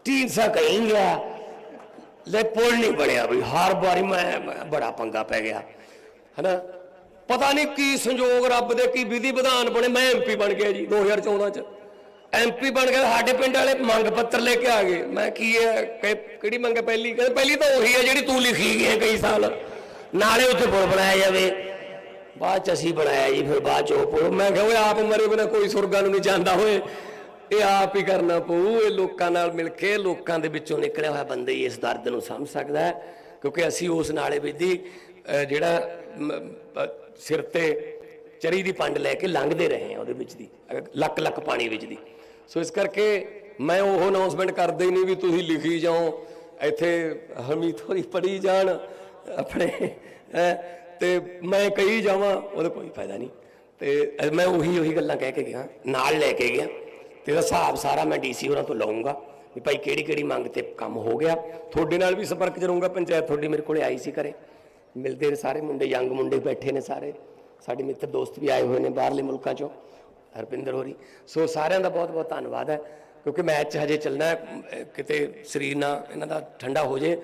ਟੀਚਾ ਕਹੀ ਗਿਆ ਲੈ ਪੁਲ ਨਹੀਂ ਬਣਿਆ ਵੀ ਹਰ ਵਾਰੀ ਮੈਂ ਬੜਾ ਪੰਗਾ ਪੈ ਗਿਆ, ਹਨਾ? ਪਤਾ ਨਹੀਂ ਕੀ ਸੰਜੋਗ ਰੱਬ ਦੇ, ਕੀ ਵਿਧੀ ਵਿਧਾਨ ਬਣੇ, ਮੈਂ ਐਮਪੀ ਬਣ ਗਿਆ ਜੀ 2014 ਚ। ਐਮਪੀ ਬਣ ਗਿਆ, ਸਾਡੇ ਪਿੰਡ ਵਾਲੇ ਮੰਗ ਪੱਤਰ ਲੈ ਕੇ ਆ ਗਏ। ਮੈਂ ਕੀ ਹੈ ਕਿਹੜੀ ਮੰਗ ਪਹਿਲੀ? ਕਹਿੰਦੇ ਪਹਿਲੀ ਤਾਂ ਉਹੀ ਹੈ ਜਿਹੜੀ ਤੂੰ ਲਿਖੀ ਗਈ ਹੈ ਕਈ ਸਾਲ। ਨਾਲੇ ਉੱਥੇ ਪੁਲ ਬਣਾਇਆ ਜਾਵੇ। ਬਾਅਦ ਚ ਅਸੀਂ ਬਣਾਇਆ ਜੀ, ਫਿਰ ਬਾਅਦ ਚ ਉਹ ਪੁਲ। ਮੈਂ ਕਿਹਾ ਓਏ, ਆਪ ਮਰੇ ਬਿਨਾ ਕੋਈ ਸੁਰਗਾਂ ਨੂੰ ਨਹੀਂ ਜਾਂਦਾ ਹੋਏ। ਇਹ ਆਪ ਹੀ ਕਰਨਾ ਪਊ ਇਹ ਲੋਕਾਂ ਨਾਲ ਮਿਲ ਕੇ ਲੋਕਾਂ ਦੇ ਵਿੱਚੋਂ ਨਿਕਲਿਆ ਹੋਇਆ ਬੰਦਾ ਹੀ ਇਸ ਦਰਦ ਨੂੰ ਸਮਝ ਸਕਦਾ ਹੈ ਕਿਉਂਕਿ ਅਸੀਂ ਉਸ ਨਾਲੇ ਵਿੱਚ ਦੀ ਜਿਹੜਾ ਸਿਰ ਤੇ ਚਰੀ ਦੀ ਪੰਡ ਲੈ ਕੇ ਲੰਘਦੇ ਰਹੇ ਹਾਂ ਉਹਦੇ ਵਿੱਚ ਦੀ ਲੱਕ ਲੱਕ ਪਾਣੀ ਵਿੱਚ ਦੀ। ਸੋ ਇਸ ਕਰਕੇ ਮੈਂ ਉਹ ਅਨਾਉਂਸਮੈਂਟ ਕਰਦੇ ਹੀ ਨਹੀਂ ਵੀ ਤੁਸੀਂ ਲਿਖੀ ਜਾਓ ਇੱਥੇ ਹਰਮੀਤ ਹੋਰੀ ਪੜੀ ਜਾਣ ਆਪਣੇ ਹੈਂ, ਤੇ ਮੈਂ ਕਹੀ ਜਾਵਾਂ ਉਹਦਾ ਕੋਈ ਫਾਇਦਾ ਨਹੀਂ। ਤੇ ਮੈਂ ਉਹੀ ਉਹੀ ਗੱਲਾਂ ਕਹਿ ਕੇ ਗਿਆ ਨਾਲ ਲੈ ਕੇ ਗਿਆ। ਤੇ ਇਹਦਾ ਹਿਸਾਬ ਸਾਰਾ ਮੈਂ ਡੀਸੀ ਹੋਰਾਂ ਤੋਂ ਲਵਾਂਗਾ ਵੀ ਭਾਈ ਕਿਹੜੀ ਕਿਹੜੀ ਮੰਗ ਤੇ ਕੰਮ ਹੋ ਗਿਆ। ਤੁਹਾਡੇ ਨਾਲ ਵੀ ਸੰਪਰਕ 'ਚ ਰਹੂੰਗਾ ਪੰਚਾਇਤ ਤੁਹਾਡੀ ਮੇਰੇ ਕੋਲੇ ਆਈ ਸੀ ਘਰੇ। ਮਿਲਦੇ ਨੇ ਸਾਰੇ ਮੁੰਡੇ, ਯੰਗ ਮੁੰਡੇ ਬੈਠੇ ਨੇ ਸਾਰੇ। ਸਾਡੇ ਮਿੱਤਰ ਦੋਸਤ ਵੀ ਆਏ ਹੋਏ ਨੇ ਬਾਹਰਲੇ ਮੁਲਕਾਂ ਚੋਂ, ਹਰਪਿੰਦਰ ਹੋਰੀ। ਸੋ ਸਾਰਿਆਂ ਦਾ ਬਹੁਤ ਬਹੁਤ ਧੰਨਵਾਦ ਹੈ, ਕਿਉਂਕਿ ਮੈਚ ਹਜੇ ਚੱਲਣਾ ਹੈ, ਕਿਤੇ ਸਰੀਰ ਨਾ ਇਹਨਾਂ ਦਾ ਠੰਡਾ ਹੋ ਜੇ,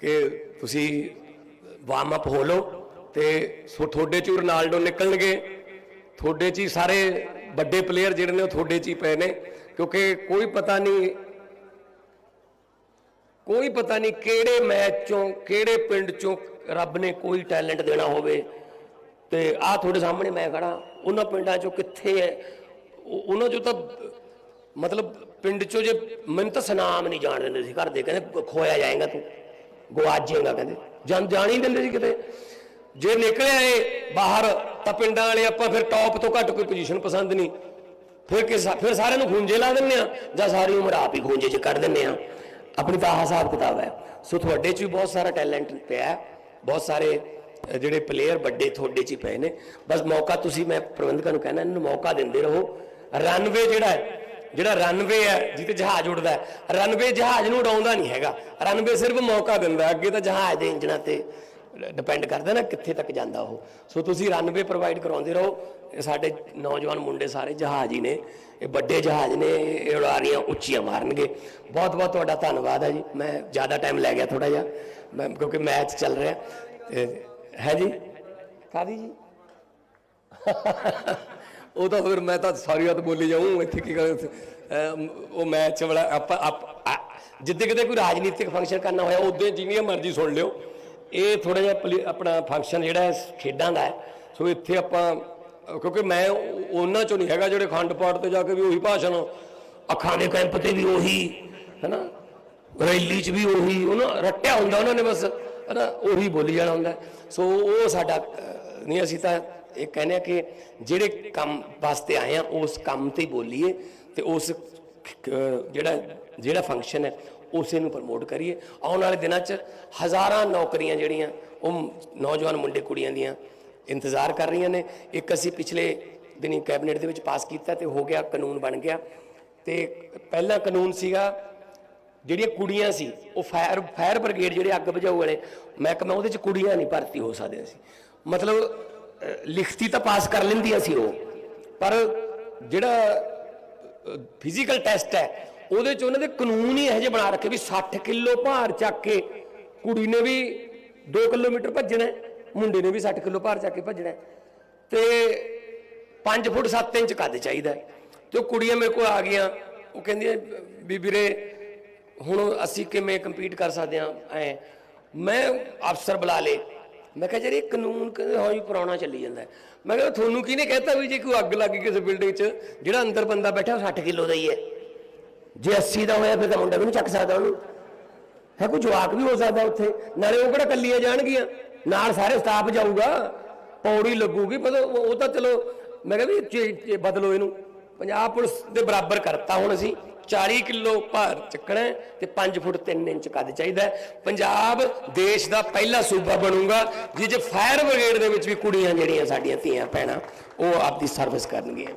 ਕਿ ਤੁਸੀਂ ਵਾਰਮ ਅਪ ਹੋ ਲਓ ਤੇ ਸੋ ਤੁਹਾਡੇ ਚੋਂ ਰੋਨਾਲਡੋ ਨਿਕਲਣਗੇ, ਤੁਹਾਡੇ 'ਚ ਹੀ ਸਾਰੇ ਵੱਡੇ ਪਲੇਅਰ ਜਿਹੜੇ ਨੇ ਉਹ ਤੁਹਾਡੇ 'ਚ ਹੀ ਪਏ ਨੇ, ਕਿਉਂਕਿ ਕੋਈ ਪਤਾ ਨਹੀਂ ਕੋਈ ਪਤਾ ਨਹੀਂ ਕਿਹੜੇ ਮੈਚ ਚੋਂ, ਕਿਹੜੇ ਪਿੰਡ ਚੋਂ ਰੱਬ ਨੇ ਕੋਈ ਟੈਲੈਂਟ ਦੇਣਾ ਹੋਵੇ। ਤੇ ਆ ਤੁਹਾਡੇ ਸਾਹਮਣੇ ਮੈਂ ਖੜਾ ਉਹਨਾਂ ਪਿੰਡਾਂ ਚੋਂ ਕਿੱਥੇ ਹੈ ਉਹਨਾਂ ਚੋਂ ਤਾਂ ਮਤਲਬ ਪਿੰਡ ਚੋਂ ਜੇ ਮੈਨੂੰ ਤਾਂ ਸਨਾਮ ਨਹੀਂ ਜਾਣ ਦਿੰਦੇ ਸੀ ਘਰ ਦੇ, ਕਹਿੰਦੇ ਖੋਇਆ ਜਾਏਗਾ ਤੂੰ ਗਵਾਚ ਕਹਿੰਦੇ ਜਨ ਜਾਣ ਹੀ ਦਿੰਦੇ ਸੀ ਕਿਤੇ। ਜੇ ਨਿਕਲਿਆ ਏ ਬਾਹਰ ਤਾਂ ਪਿੰਡਾਂ ਵਾਲੇ ਆਪਾਂ ਫਿਰ ਟੌਪ ਤੋਂ ਘੱਟ ਕੋਈ ਪੋਜੀਸ਼ਨ ਪਸੰਦ ਨਹੀਂ। ਫਿਰ ਕਿ ਫਿਰ ਸਾਰਿਆਂ ਨੂੰ ਖੂੰਜੇ ਲਾ ਦਿੰਨੇ ਆ ਜਾਂ ਸਾਰੀ ਉਮਰ ਆਪ ਹੀ ਖੂੰਜੇ 'ਚ ਕੱਢ ਦਿੰਨੇ ਆ ਆਪਣੀ ਤਾਂ ਹਿਸਾਬ ਕਿਤਾਬ ਹੈ। ਸੋ ਤੁਹਾਡੇ 'ਚ ਵੀ ਬਹੁਤ ਸਾਰਾ ਟੈਲੈਂਟ ਪਿਆ ਹੈ, ਬਹੁਤ ਸਾਰੇ ਜਿਹੜੇ ਪਲੇਅਰ ਵੱਡੇ ਤੁਹਾਡੇ 'ਚ ਹੀ ਪਏ ਨੇ। ਬਸ ਮੌਕਾ ਤੁਸੀਂ ਮੈਂ ਪ੍ਰਬੰਧਕਾਂ ਨੂੰ ਕਹਿਣਾ ਇਹਨੂੰ ਮੌਕਾ ਦਿੰਦੇ ਰਹੋ। ਰਨਵੇ ਜਿਹੜਾ ਹੈ ਜਿਹੜਾ ਰਨਵੇ ਹੈ ਜਿੱਤੇ ਜਹਾਜ਼ ਉੱਡਦਾ ਹੈ। ਰਨਵੇ ਜਹਾਜ਼ ਨੂੰ ਉਡਾਉਂਦਾ ਨਹੀਂ ਹੈਗਾ। ਰਨਵੇ ਸਿਰਫ ਮੌਕਾ ਦਿੰਦਾ ਅੱਗੇ ਤਾਂ ਜਹਾਜ਼ ਦੇ ਇੰਜਣਾਂ ਤੇ ਡਿਪੈਂਡ ਕਰਦਾ ਨਾ ਕਿੱਥੇ ਤੱਕ ਜਾਂਦਾ ਉਹ। ਸੋ ਤੁਸੀਂ ਰਨਵੇ ਪ੍ਰੋਵਾਈਡ ਕਰਾਉਂਦੇ ਰਹੋ। ਸਾਡੇ ਨੌਜਵਾਨ ਮੁੰਡੇ ਸਾਰੇ ਜਹਾਜ਼ ਹੀ ਨੇ। ਇਹ ਵੱਡੇ ਜਹਾਜ਼ ਨੇ ਇਹ ਉਡਾਰੀਆਂ ਉੱਚੀਆਂ ਮਾਰਨਗੇ। ਬਹੁਤ ਬਹੁਤ ਤੁਹਾਡਾ ਧੰਨਵਾਦ ਹੈ ਜੀ। ਮੈਂ ਜ਼ਿਆਦਾ ਟਾਈਮ ਲੈ ਗਿਆ ਥੋੜਾ ਜਿਹਾ। ਮੈਂ ਕਿਉਂਕਿ ਮੈਚ ਚੱਲ ਰਿਹਾ। ਹੈ ਜੀ? ਕਾਦੀ ਜੀ? [laughs] ਉਹ ਤਾਂ ਫਿਰ ਮੈਂ ਤਾਂ ਸਾਰੀ ਰਾਤ ਬੋਲੀ ਜਾਊਂ। ਇੱਥੇ ਕੀ ਕਰ ਉਹ ਮੈਚ ਵਾਲਾ ਆਪਾਂ ਜਿੱਦੇ ਕਿਤੇ ਕੋਈ ਰਾਜਨੀਤਿਕ ਫੰਕਸ਼ਨ ਕਰਨਾ ਹੋਇਆ ਉਦੋਂ ਜਿੰਨੀਆਂ ਮਰਜ਼ੀ ਸੁਣ ਲਿਓ। ਇਹ ਥੋੜਾ ਜਿਹਾ ਪਲੀ- ਆਪਣਾ ਫੰਕਸ਼ਨ ਜਿਹੜਾ ਹੈ, ਖੇਡਾਂ ਦਾ ਹੈ। ਸੋ ਇੱਥੇ ਆਪਾਂ, ਕਿਉਂਕਿ ਮੈਂ ਉਹਨਾਂ ਚੋਂ ਨਹੀਂ ਹੈਗਾ ਜਿਹੜੇ ਖੰਡ ਪਾਠ ਤੇ ਜਾ ਕੇ ਵੀ ਉਹੀ ਭਾਸ਼ਣ, ਅੱਖਾਂ ਦੇ ਕੈਂਪ ਤੇ ਵੀ ਉਹੀ, ਹੈਨਾ? ਰੈਲੀ 'ਚ ਵੀ ਉਹੀ, ਉਹਨਾਂ ਰੱਟਿਆ ਹੁੰਦਾ ਉਹਨਾਂ ਨੇ ਬਸ, ਹੈਨਾ? ਉਹੀ ਬੋਲੀ ਜਾਣਾ ਹੁੰਦਾ। ਸੋ ਉਹ ਸਾਡਾ ਨਹੀਂ, ਅਸੀਂ ਤਾਂ ਇਹ ਕਹਿੰਦੇ ਆ ਕਿ ਜਿਹੜੇ ਕੰਮ ਵਾਸਤੇ ਆਏ ਆ ਉਸ ਕੰਮ ਤੇ ਬੋਲੀਏ ਤੇ ਉਸ ਜਿਹੜਾ ਜਿਹੜਾ ਫੰਕਸ਼ਨ ਹੈ ਉਸੇ ਨੂੰ ਪ੍ਰਮੋਟ ਕਰੀਏ। ਆਉਣ ਵਾਲੇ ਦਿਨਾਂ 'ਚ ਹਜ਼ਾਰਾਂ ਨੌਕਰੀਆਂ ਜਿਹੜੀਆਂ, ਉਹ ਨੌਜਵਾਨ ਮੁੰਡੇ ਕੁੜੀਆਂ ਦੀਆਂ ਇੰਤਜ਼ਾਰ ਕਰ ਰਹੀਆਂ ਨੇ। ਇੱਕ ਅਸੀਂ ਪਿਛਲੇ ਦਿਨੀ ਕੈਬਨਿਟ ਦੇ ਵਿੱਚ ਪਾਸ ਕੀਤਾ ਤੇ ਹੋ ਗਿਆ, ਕਾਨੂੰਨ ਬਣ ਗਿਆ। ਤੇ ਪਹਿਲਾ ਕਾਨੂੰਨ ਸੀਗਾ, ਜਿਹੜੀਆਂ ਕੁੜੀਆਂ ਸੀ, ਉਹ ਫਾਇਰ ਫਾਇਰ ਬ੍ਰਿਗੇਡ ਜਿਹੜੇ ਅੱਗ ਬੁਝਾਊ ਵਾਲੇ, ਮਹਿਕਮਾ ਉਹਦੇ ਚ ਕੁੜੀਆਂ ਨਹੀਂ ਭਰਤੀ ਹੋ ਸਕਦੀਆਂ ਸੀ। ਮਤਲਬ ਲਿਖਤੀ ਤਾਂ ਪਾਸ ਕਰ ਲੈਂਦੀਆਂ ਸੀ ਉਹ। ਪਰ ਜਿਹੜਾ ਫਿਜ਼ੀਕਲ ਟੈਸਟ ਹੈ ਉਹਦੇ ਚ ਉਹਨਾਂ ਦੇ ਕਾਨੂੰਨ ਹੀ ਇਹੋ ਜਿਹੇ ਬਣਾ ਰੱਖੇ ਵੀ 60 ਕਿਲੋ ਭਾਰ ਚੱਕ ਕੇ ਕੁੜੀ ਨੇ ਵੀ 2 ਕਿਲੋਮੀਟਰ ਭੱਜਣਾ ਮੁੰਡੇ ਨੇ ਵੀ 60 ਕਿਲੋ ਭਾਰ ਚੱਕ ਕੇ ਭੱਜਣਾ ਹੈ। ਤੇ 5 ਫੁੱਟ 7 ਇੰਚ ਕੱਦ ਚਾਹੀਦਾ ਹੈ। ਤੇ ਉਹ ਕੁੜੀਆਂ ਮੇਰੇ ਕੋਲ ਆ ਗਈਆਂ, ਉਹ ਕਹਿੰਦੀਆਂ, ਵੀ ਵੀਰੇ, ਹੁਣ ਅਸੀਂ ਕਿਵੇਂ ਕੰਪੀਟ ਕਰ ਸਕਦੇ ਹਾਂ, ਐ ਮੈਂ ਅਫਸਰ ਬੁਲਾ ਲੇ ਮੈਂ ਕਿਹਾ, ਯਾਰ, ਇਹ ਕਾਨੂੰਨ ਕਹਿੰਦੇ ਹਾਂ ਪੁਰਾਣਾ ਚੱਲੀ ਜਾਂਦਾ ਮੈਂ ਕਿਹਾ, ਤੁਹਾਨੂੰ ਕਿਹਨੇ ਕਹਿਤਾ ਵੀ ਜੇ ਕੋਈ ਅੱਗ ਲੱਗ ਗਈ ਕਿਸੇ ਬਿਲਡਿੰਗ 'ਚ, ਜਿਹੜਾ ਅੰਦਰ ਬੰਦਾ ਬੈਠਾ, ਉਹ 60 ਕਿਲੋ ਦਾ ਹੀ ਹੈ ਜੇ 80 ਦਾ ਹੋਇਆ ਫਿਰ ਤਾਂ ਮੁੰਡਾ ਵੀ ਨਹੀਂ ਚੱਕ ਸਕਦਾ ਉਹਨੂੰ। ਹੈ, ਕੋਈ ਜਵਾਕ ਵੀ ਹੋ ਸਕਦਾ ਉੱਥੇ। ਨਾਲੇ ਉਹ ਕਿਹੜਾ ਕੱਲੀਆਂ ਜਾਣਗੀਆਂ? ਨਾਲ ਸਾਰੇ ਸਟਾਫ ਜਾਊਗਾ। ਪੌੜੀ ਲੱਗੂਗੀ ਪਰ ਉਹ ਤਾਂ ਚਲੋ, ਮੈਂ ਕਿਹਾ ਵੀ ਬਦਲੋ ਇਹਨੂੰ। ਪੰਜਾਬ ਪੁਲਿਸ ਦੇ ਬਰਾਬਰ ਕਰਤਾ ਹੁਣ ਅਸੀਂ। 40 ਕਿਲੋ ਭਾਰ ਚੱਕਣਾ ਹੈ ਤੇ 5 ਫੁੱਟ 3 ਇੰਚ ਕੱਦ ਚਾਹੀਦਾ ਪੰਜਾਬ ਦੇਸ਼ ਦਾ ਪਹਿਲਾ ਸੂਬਾ ਬਣੂਗਾ, ਜਿਹ 'ਚ ਫਾਇਰ ਬ੍ਰਿਗੇਡ ਦੇ ਵਿੱਚ ਵੀ ਕੁੜੀਆਂ ਜਿਹੜੀਆਂ ਸਾਡੀਆਂ ਧੀਆਂ ਭੈਣਾਂ, ਉਹ ਆਪਦੀ ਸਰਵਿਸ ਕਰਨਗੀਆਂ।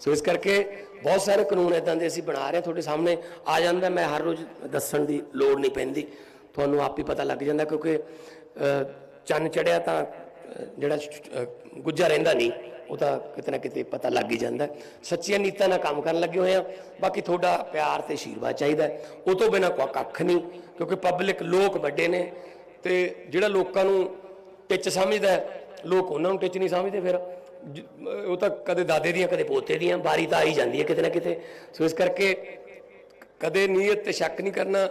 ਸੋ ਇਸ ਕਰਕੇ ਬਹੁਤ ਸਾਰੇ ਕਾਨੂੰਨ ਇਦਾਂ ਦੇ ਅਸੀਂ ਬਣਾ ਰਹੇ ਹਾਂ, ਤੁਹਾਡੇ ਸਾਹਮਣੇ ਆ ਜਾਂਦਾ, ਮੈਂ ਹਰ ਰੋਜ਼ ਦੱਸਣ ਦੀ ਲੋੜ ਨਹੀਂ ਪੈਂਦੀ। ਤੁਹਾਨੂੰ ਆਪ ਹੀ ਪਤਾ ਲੱਗ ਜਾਂਦਾ ਕਿਉਂਕਿ ਚੰਨ ਚੜਿਆ ਤਾਂ ਜਿਹੜਾ ਗੁੱਜਾ ਰਹਿੰਦਾ ਨਹੀਂ, ਉਹ ਤਾਂ ਕਿਤੇ ਨਾ ਕਿਤੇ ਪਤਾ ਲੱਗ ਹੀ ਜਾਂਦਾ। ਸੱਚੀਆਂ ਨੀਤਾਂ ਨਾਲ ਕੰਮ ਕਰਨ ਲੱਗੇ ਹੋਏ ਆ ਬਾਕੀ ਤੁਹਾਡਾ ਪਿਆਰ ਤੇ ਆਸ਼ੀਰਵਾਦ ਚਾਹੀਦਾ ਉਹ ਤੋਂ ਬਿਨਾ ਕੋਈ ਕੱਖ ਨਹੀਂ, ਕਿਉਂਕਿ ਪਬਲਿਕ ਲੋਕ ਵੱਡੇ ਨੇ ਤੇ ਜਿਹੜਾ ਲੋਕਾਂ ਨੂੰ ਟਿੱਚ ਸਮਝਦਾ ਲੋਕ ਉਹਨਾਂ ਨੂੰ ਟਿੱਚ ਨਹੀਂ ਸਮਝਦੇ ਫਿਰ। ਜ- ਉਹ ਤਾਂ ਕਦੇ ਦਾਦੇ ਦੀਆਂ, ਕਦੇ ਪੋਤੇ ਦੀਆਂ, ਵਾਰੀ ਤਾਂ ਆ ਹੀ ਜਾਂਦੀ ਹੈ ਕਿਤੇ ਨਾ ਕਿਤੇ। ਸੋ ਇਸ ਕਰਕੇ ਕਦੇ ਨੀਅਤ ਤੇ ਸ਼ੱਕ ਨਹੀਂ ਕਰਨਾ।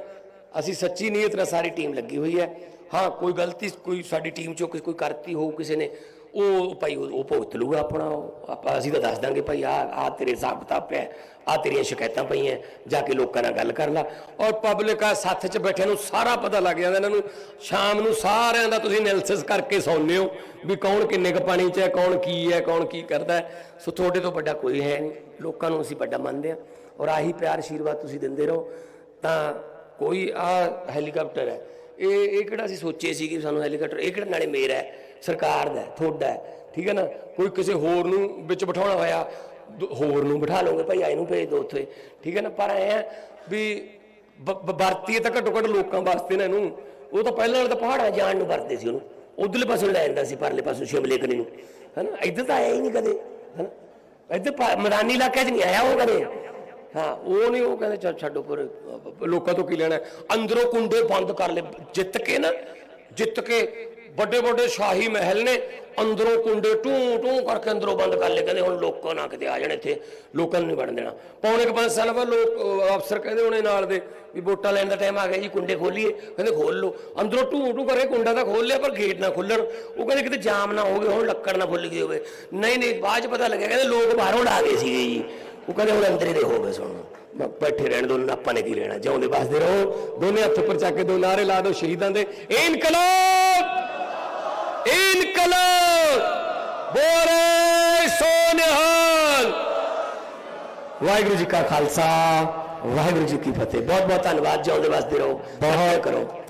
ਅਸੀਂ ਸੱਚੀ ਨੀਅਤ ਨਾਲ ਸਾਰੀ ਟੀਮ ਲੱਗੀ ਹੋਈ ਹੈ। ਹਾਂ, ਕੋਈ ਗਲਤੀ, ਕੋਈ ਸਾਡੀ ਟੀਮ ਚੋਂ ਕੋਈ ਕੋਈ ਕਰਤੀ ਹੋਊ ਕਿਸੇ ਨੇ ਉਹ ਭਾਈ, ਉਹ ਭੁਗਤ ਲੂਗਾ ਆਪਣਾ ਉਹ। ਆਪਾਂ ਅਸੀਂ ਤਾਂ ਦੱਸ ਦਾਂਗੇ ਭਾਈ ਆ ਆ ਤੇਰੇ ਹਿਸਾਬ ਕਿਤਾਬ ਹੈ ਆ ਤੇਰੀਆਂ ਸ਼ਿਕਾਇਤਾਂ ਪਈਆਂ, ਜਾ ਕੇ ਲੋਕਾਂ ਨਾਲ ਗੱਲ ਕਰ ਲੈ। ਔਰ ਪਬਲਿਕ ਆ ਸੱਥ 'ਚ ਬੈਠਿਆਂ ਨੂੰ ਸਾਰਾ ਪਤਾ ਲੱਗ ਜਾਂਦਾ ਇਹਨਾਂ ਨੂੰ। ਸ਼ਾਮ ਨੂੰ ਸਾਰਿਆਂ ਦਾ ਤੁਸੀਂ ਐਨਾਲਿਸਿਸ ਕਰਕੇ ਸੌਂਦੇ ਹੋ ਵੀ ਕੌਣ ਕਿੰਨੇ ਕ ਪਾਣੀ 'ਚ ਹੈ, ਕੌਣ ਕੀ ਹੈ, ਕੌਣ ਕੀ ਕਰਦਾ ਸੋ ਤੁਹਾਡੇ ਤੋਂ ਵੱਡਾ ਕੋਈ ਹੈ ਨਹੀਂ। ਲੋਕਾਂ ਨੂੰ ਅਸੀਂ ਵੱਡਾ ਮੰਨਦੇ ਹਾਂ। ਔਰ ਆਹੀ ਪਿਆਰ ਆਸ਼ੀਰਵਾਦ ਤੁਸੀਂ ਦਿੰਦੇ ਰਹੋ। ਤਾਂ ਕੋਈ ਆ ਹੈਲੀਕਾਪਟਰ ਹੈ। ਇਹ ਇਹ ਕਿਹੜਾ ਅਸੀਂ ਸੋਚੇ ਸੀ ਕਿ ਸਾਨੂੰ ਹੈਲੀਕਾਪਟਰ ਇਹ ਕਿਹੜਾ ਨਾਲੇ ਮੇਰਾ ਹੈ? ਸਰਕਾਰ ਦਾ ਤੁਹਾਡਾ ਠੀਕ ਹੈ ਨਾ? ਕੋਈ ਕਿਸੇ ਹੋਰ ਨੂੰ ਵਿੱਚ ਬਿਠਾਉਣਾ ਹੋਇਆ ਹੋਰ ਨੂੰ ਬਿਠਾ ਲਓਗੇ ਭਾਈ, ਆਏ ਨੂੰ ਭੇਜ ਦੋ ਉੱਥੇ। ਠੀਕ ਹੈ ਨਾ? ਪਰ ਐ ਵੀ ਬ- ਤਾਂ ਘੱਟੋ ਘੱਟ ਲੋਕਾਂ ਵਾਸਤੇ ਨਾ ਇਹਨੂੰ। ਉਹ ਤਾਂ ਪਹਿਲਾਂ ਵਾਲੇ ਤਾਂ ਪਹਾੜਾਂ ਜਾਣ ਨੂੰ ਵਰਤਦੇ ਸੀ ਉਹਨੂੰ। ਉਧਰਲੇ ਪਾਸੋਂ ਲੈ ਜਾਂਦਾ ਸੀ, ਪਰਲੇ ਪਾਸੋਂ ਸ਼ਿਮਲੇ ਕਨੀ ਨੂੰ। ਹੈਨਾ? ਇੱਧਰ ਤਾਂ ਆਇਆ ਹੀ ਨਹੀਂ ਕਦੇ। ਹੈਨਾ? ਇੱਧਰ ਮੈਦਾਨੀ ਇਲਾਕੇ 'ਚ ਨਹੀਂ ਆਇਆ ਉਹ ਕਦੇ। ਹਾਂ, ਉਹ ਨਹੀਂ, ਉਹ ਕਹਿੰਦੇ, ਚੱਲ ਛੱਡੋ ਪਰ ਲੋਕਾਂ ਤੋਂ ਕੀ ਲੈਣਾ ਅੰਦਰੋਂ ਕੁੰਡੇ ਬੰਦ ਕਰ ਲੈ ਜਿੱਤ ਕੇ ਨਾ, ਜਿੱਤ ਕੇ ਵੱਡੇ ਵੱਡੇ ਸ਼ਾਹੀ ਮਹਿਲ ਨੇ ਅੰਦਰੋਂ ਕੁੰਡੇ ਟੂ ਟੂ ਕਰਕੇ ਅੰਦਰੋਂ ਬੰਦ ਕਰ ਲਏ। ਕਹਿੰਦੇ ਹੁਣ ਲੋਕਾਂ ਨਾ ਕਿਤੇ ਆ ਜਾਣ ਇੱਥੇ, ਲੋਕਾਂ ਨੂੰ ਨਹੀਂ ਵੜਨ ਦੇਣਾ। ਪੌਣੇ ਕੁ ਪੰਜ ਸਾਲ ਬਾਅਦ ਲੋਕ ਅਫਸਰ ਕਹਿੰਦੇ ਹੋਣੇ ਨਾਲ ਦੇ ਵੀ ਵੋਟਾਂ ਲੈਣ ਦਾ ਟਾਈਮ ਆ ਗਿਆ ਜੀ, ਕੁੰਡੇ ਖੋਲੀਏ। ਕਹਿੰਦੇ ਖੋਲ ਲਓ। ਅੰਦਰੋਂ ਟੂ ਟੂ ਕਰਕੇ ਕੁੰਡਾ ਤਾਂ ਖੋਲ ਲਿਆ, ਪਰ ਗੇਟ ਨਾ ਖੁੱਲਣ। ਉਹ ਕਹਿੰਦੇ ਕਿਤੇ ਜਾਮ ਨਾ ਹੋਵੇ, ਹੁਣ ਲੱਕੜ ਨਾ ਫੁੱਲ ਗਈ ਹੋਵੇ। ਨਹੀਂ ਨਹੀਂ, ਬਾਅਦ ਚ ਪਤਾ ਲੱਗਿਆ, ਕਹਿੰਦੇ ਲੋਕ ਬਾਹਰੋਂ ਲਾ ਗਏ ਸੀਗੇ ਜੀ। ਉਹ ਕਹਿੰਦੇ ਹੁਣ ਅੰਦਰ ਹੀ ਰਹੋ ਬਸ ਹੁਣ। ਬੈਠੇ ਰਹਿਣ ਦੋ, ਆਪਾਂ ਨੇ ਕੀ ਲੈਣਾ? ਜਿਉਂਦੇ ਵਸਦੇ ਰਹੋ। ਦੋਨੇ ਹੱਥ ਉੱਪਰ ਚੱਕ ਕੇ ਦੋ ਨਾਰੇ ਲਾ ਦਿਓ ਸ਼ਹੀਦਾਂ ਦੇ। ਇਨਕਲਾਬ! ਇਨਕਲਾਬ। ਬੋਰੇ ਸੋਨਿਹਾਲ। ਵਾਹਿਗੁਰੂ ਜੀ ਕਾ ਖਾਲਸਾ ਵਾਹਿਗੁਰੂ ਜੀ ਕੀ ਫਤਿਹ। ਬਹੁਤ ਬਹੁਤ ਧੰਨਵਾਦ। ਜਿਉਂਦੇ ਵਸਦੇ ਰਹੋ। ਬਹੁਤ ਕਰੋ।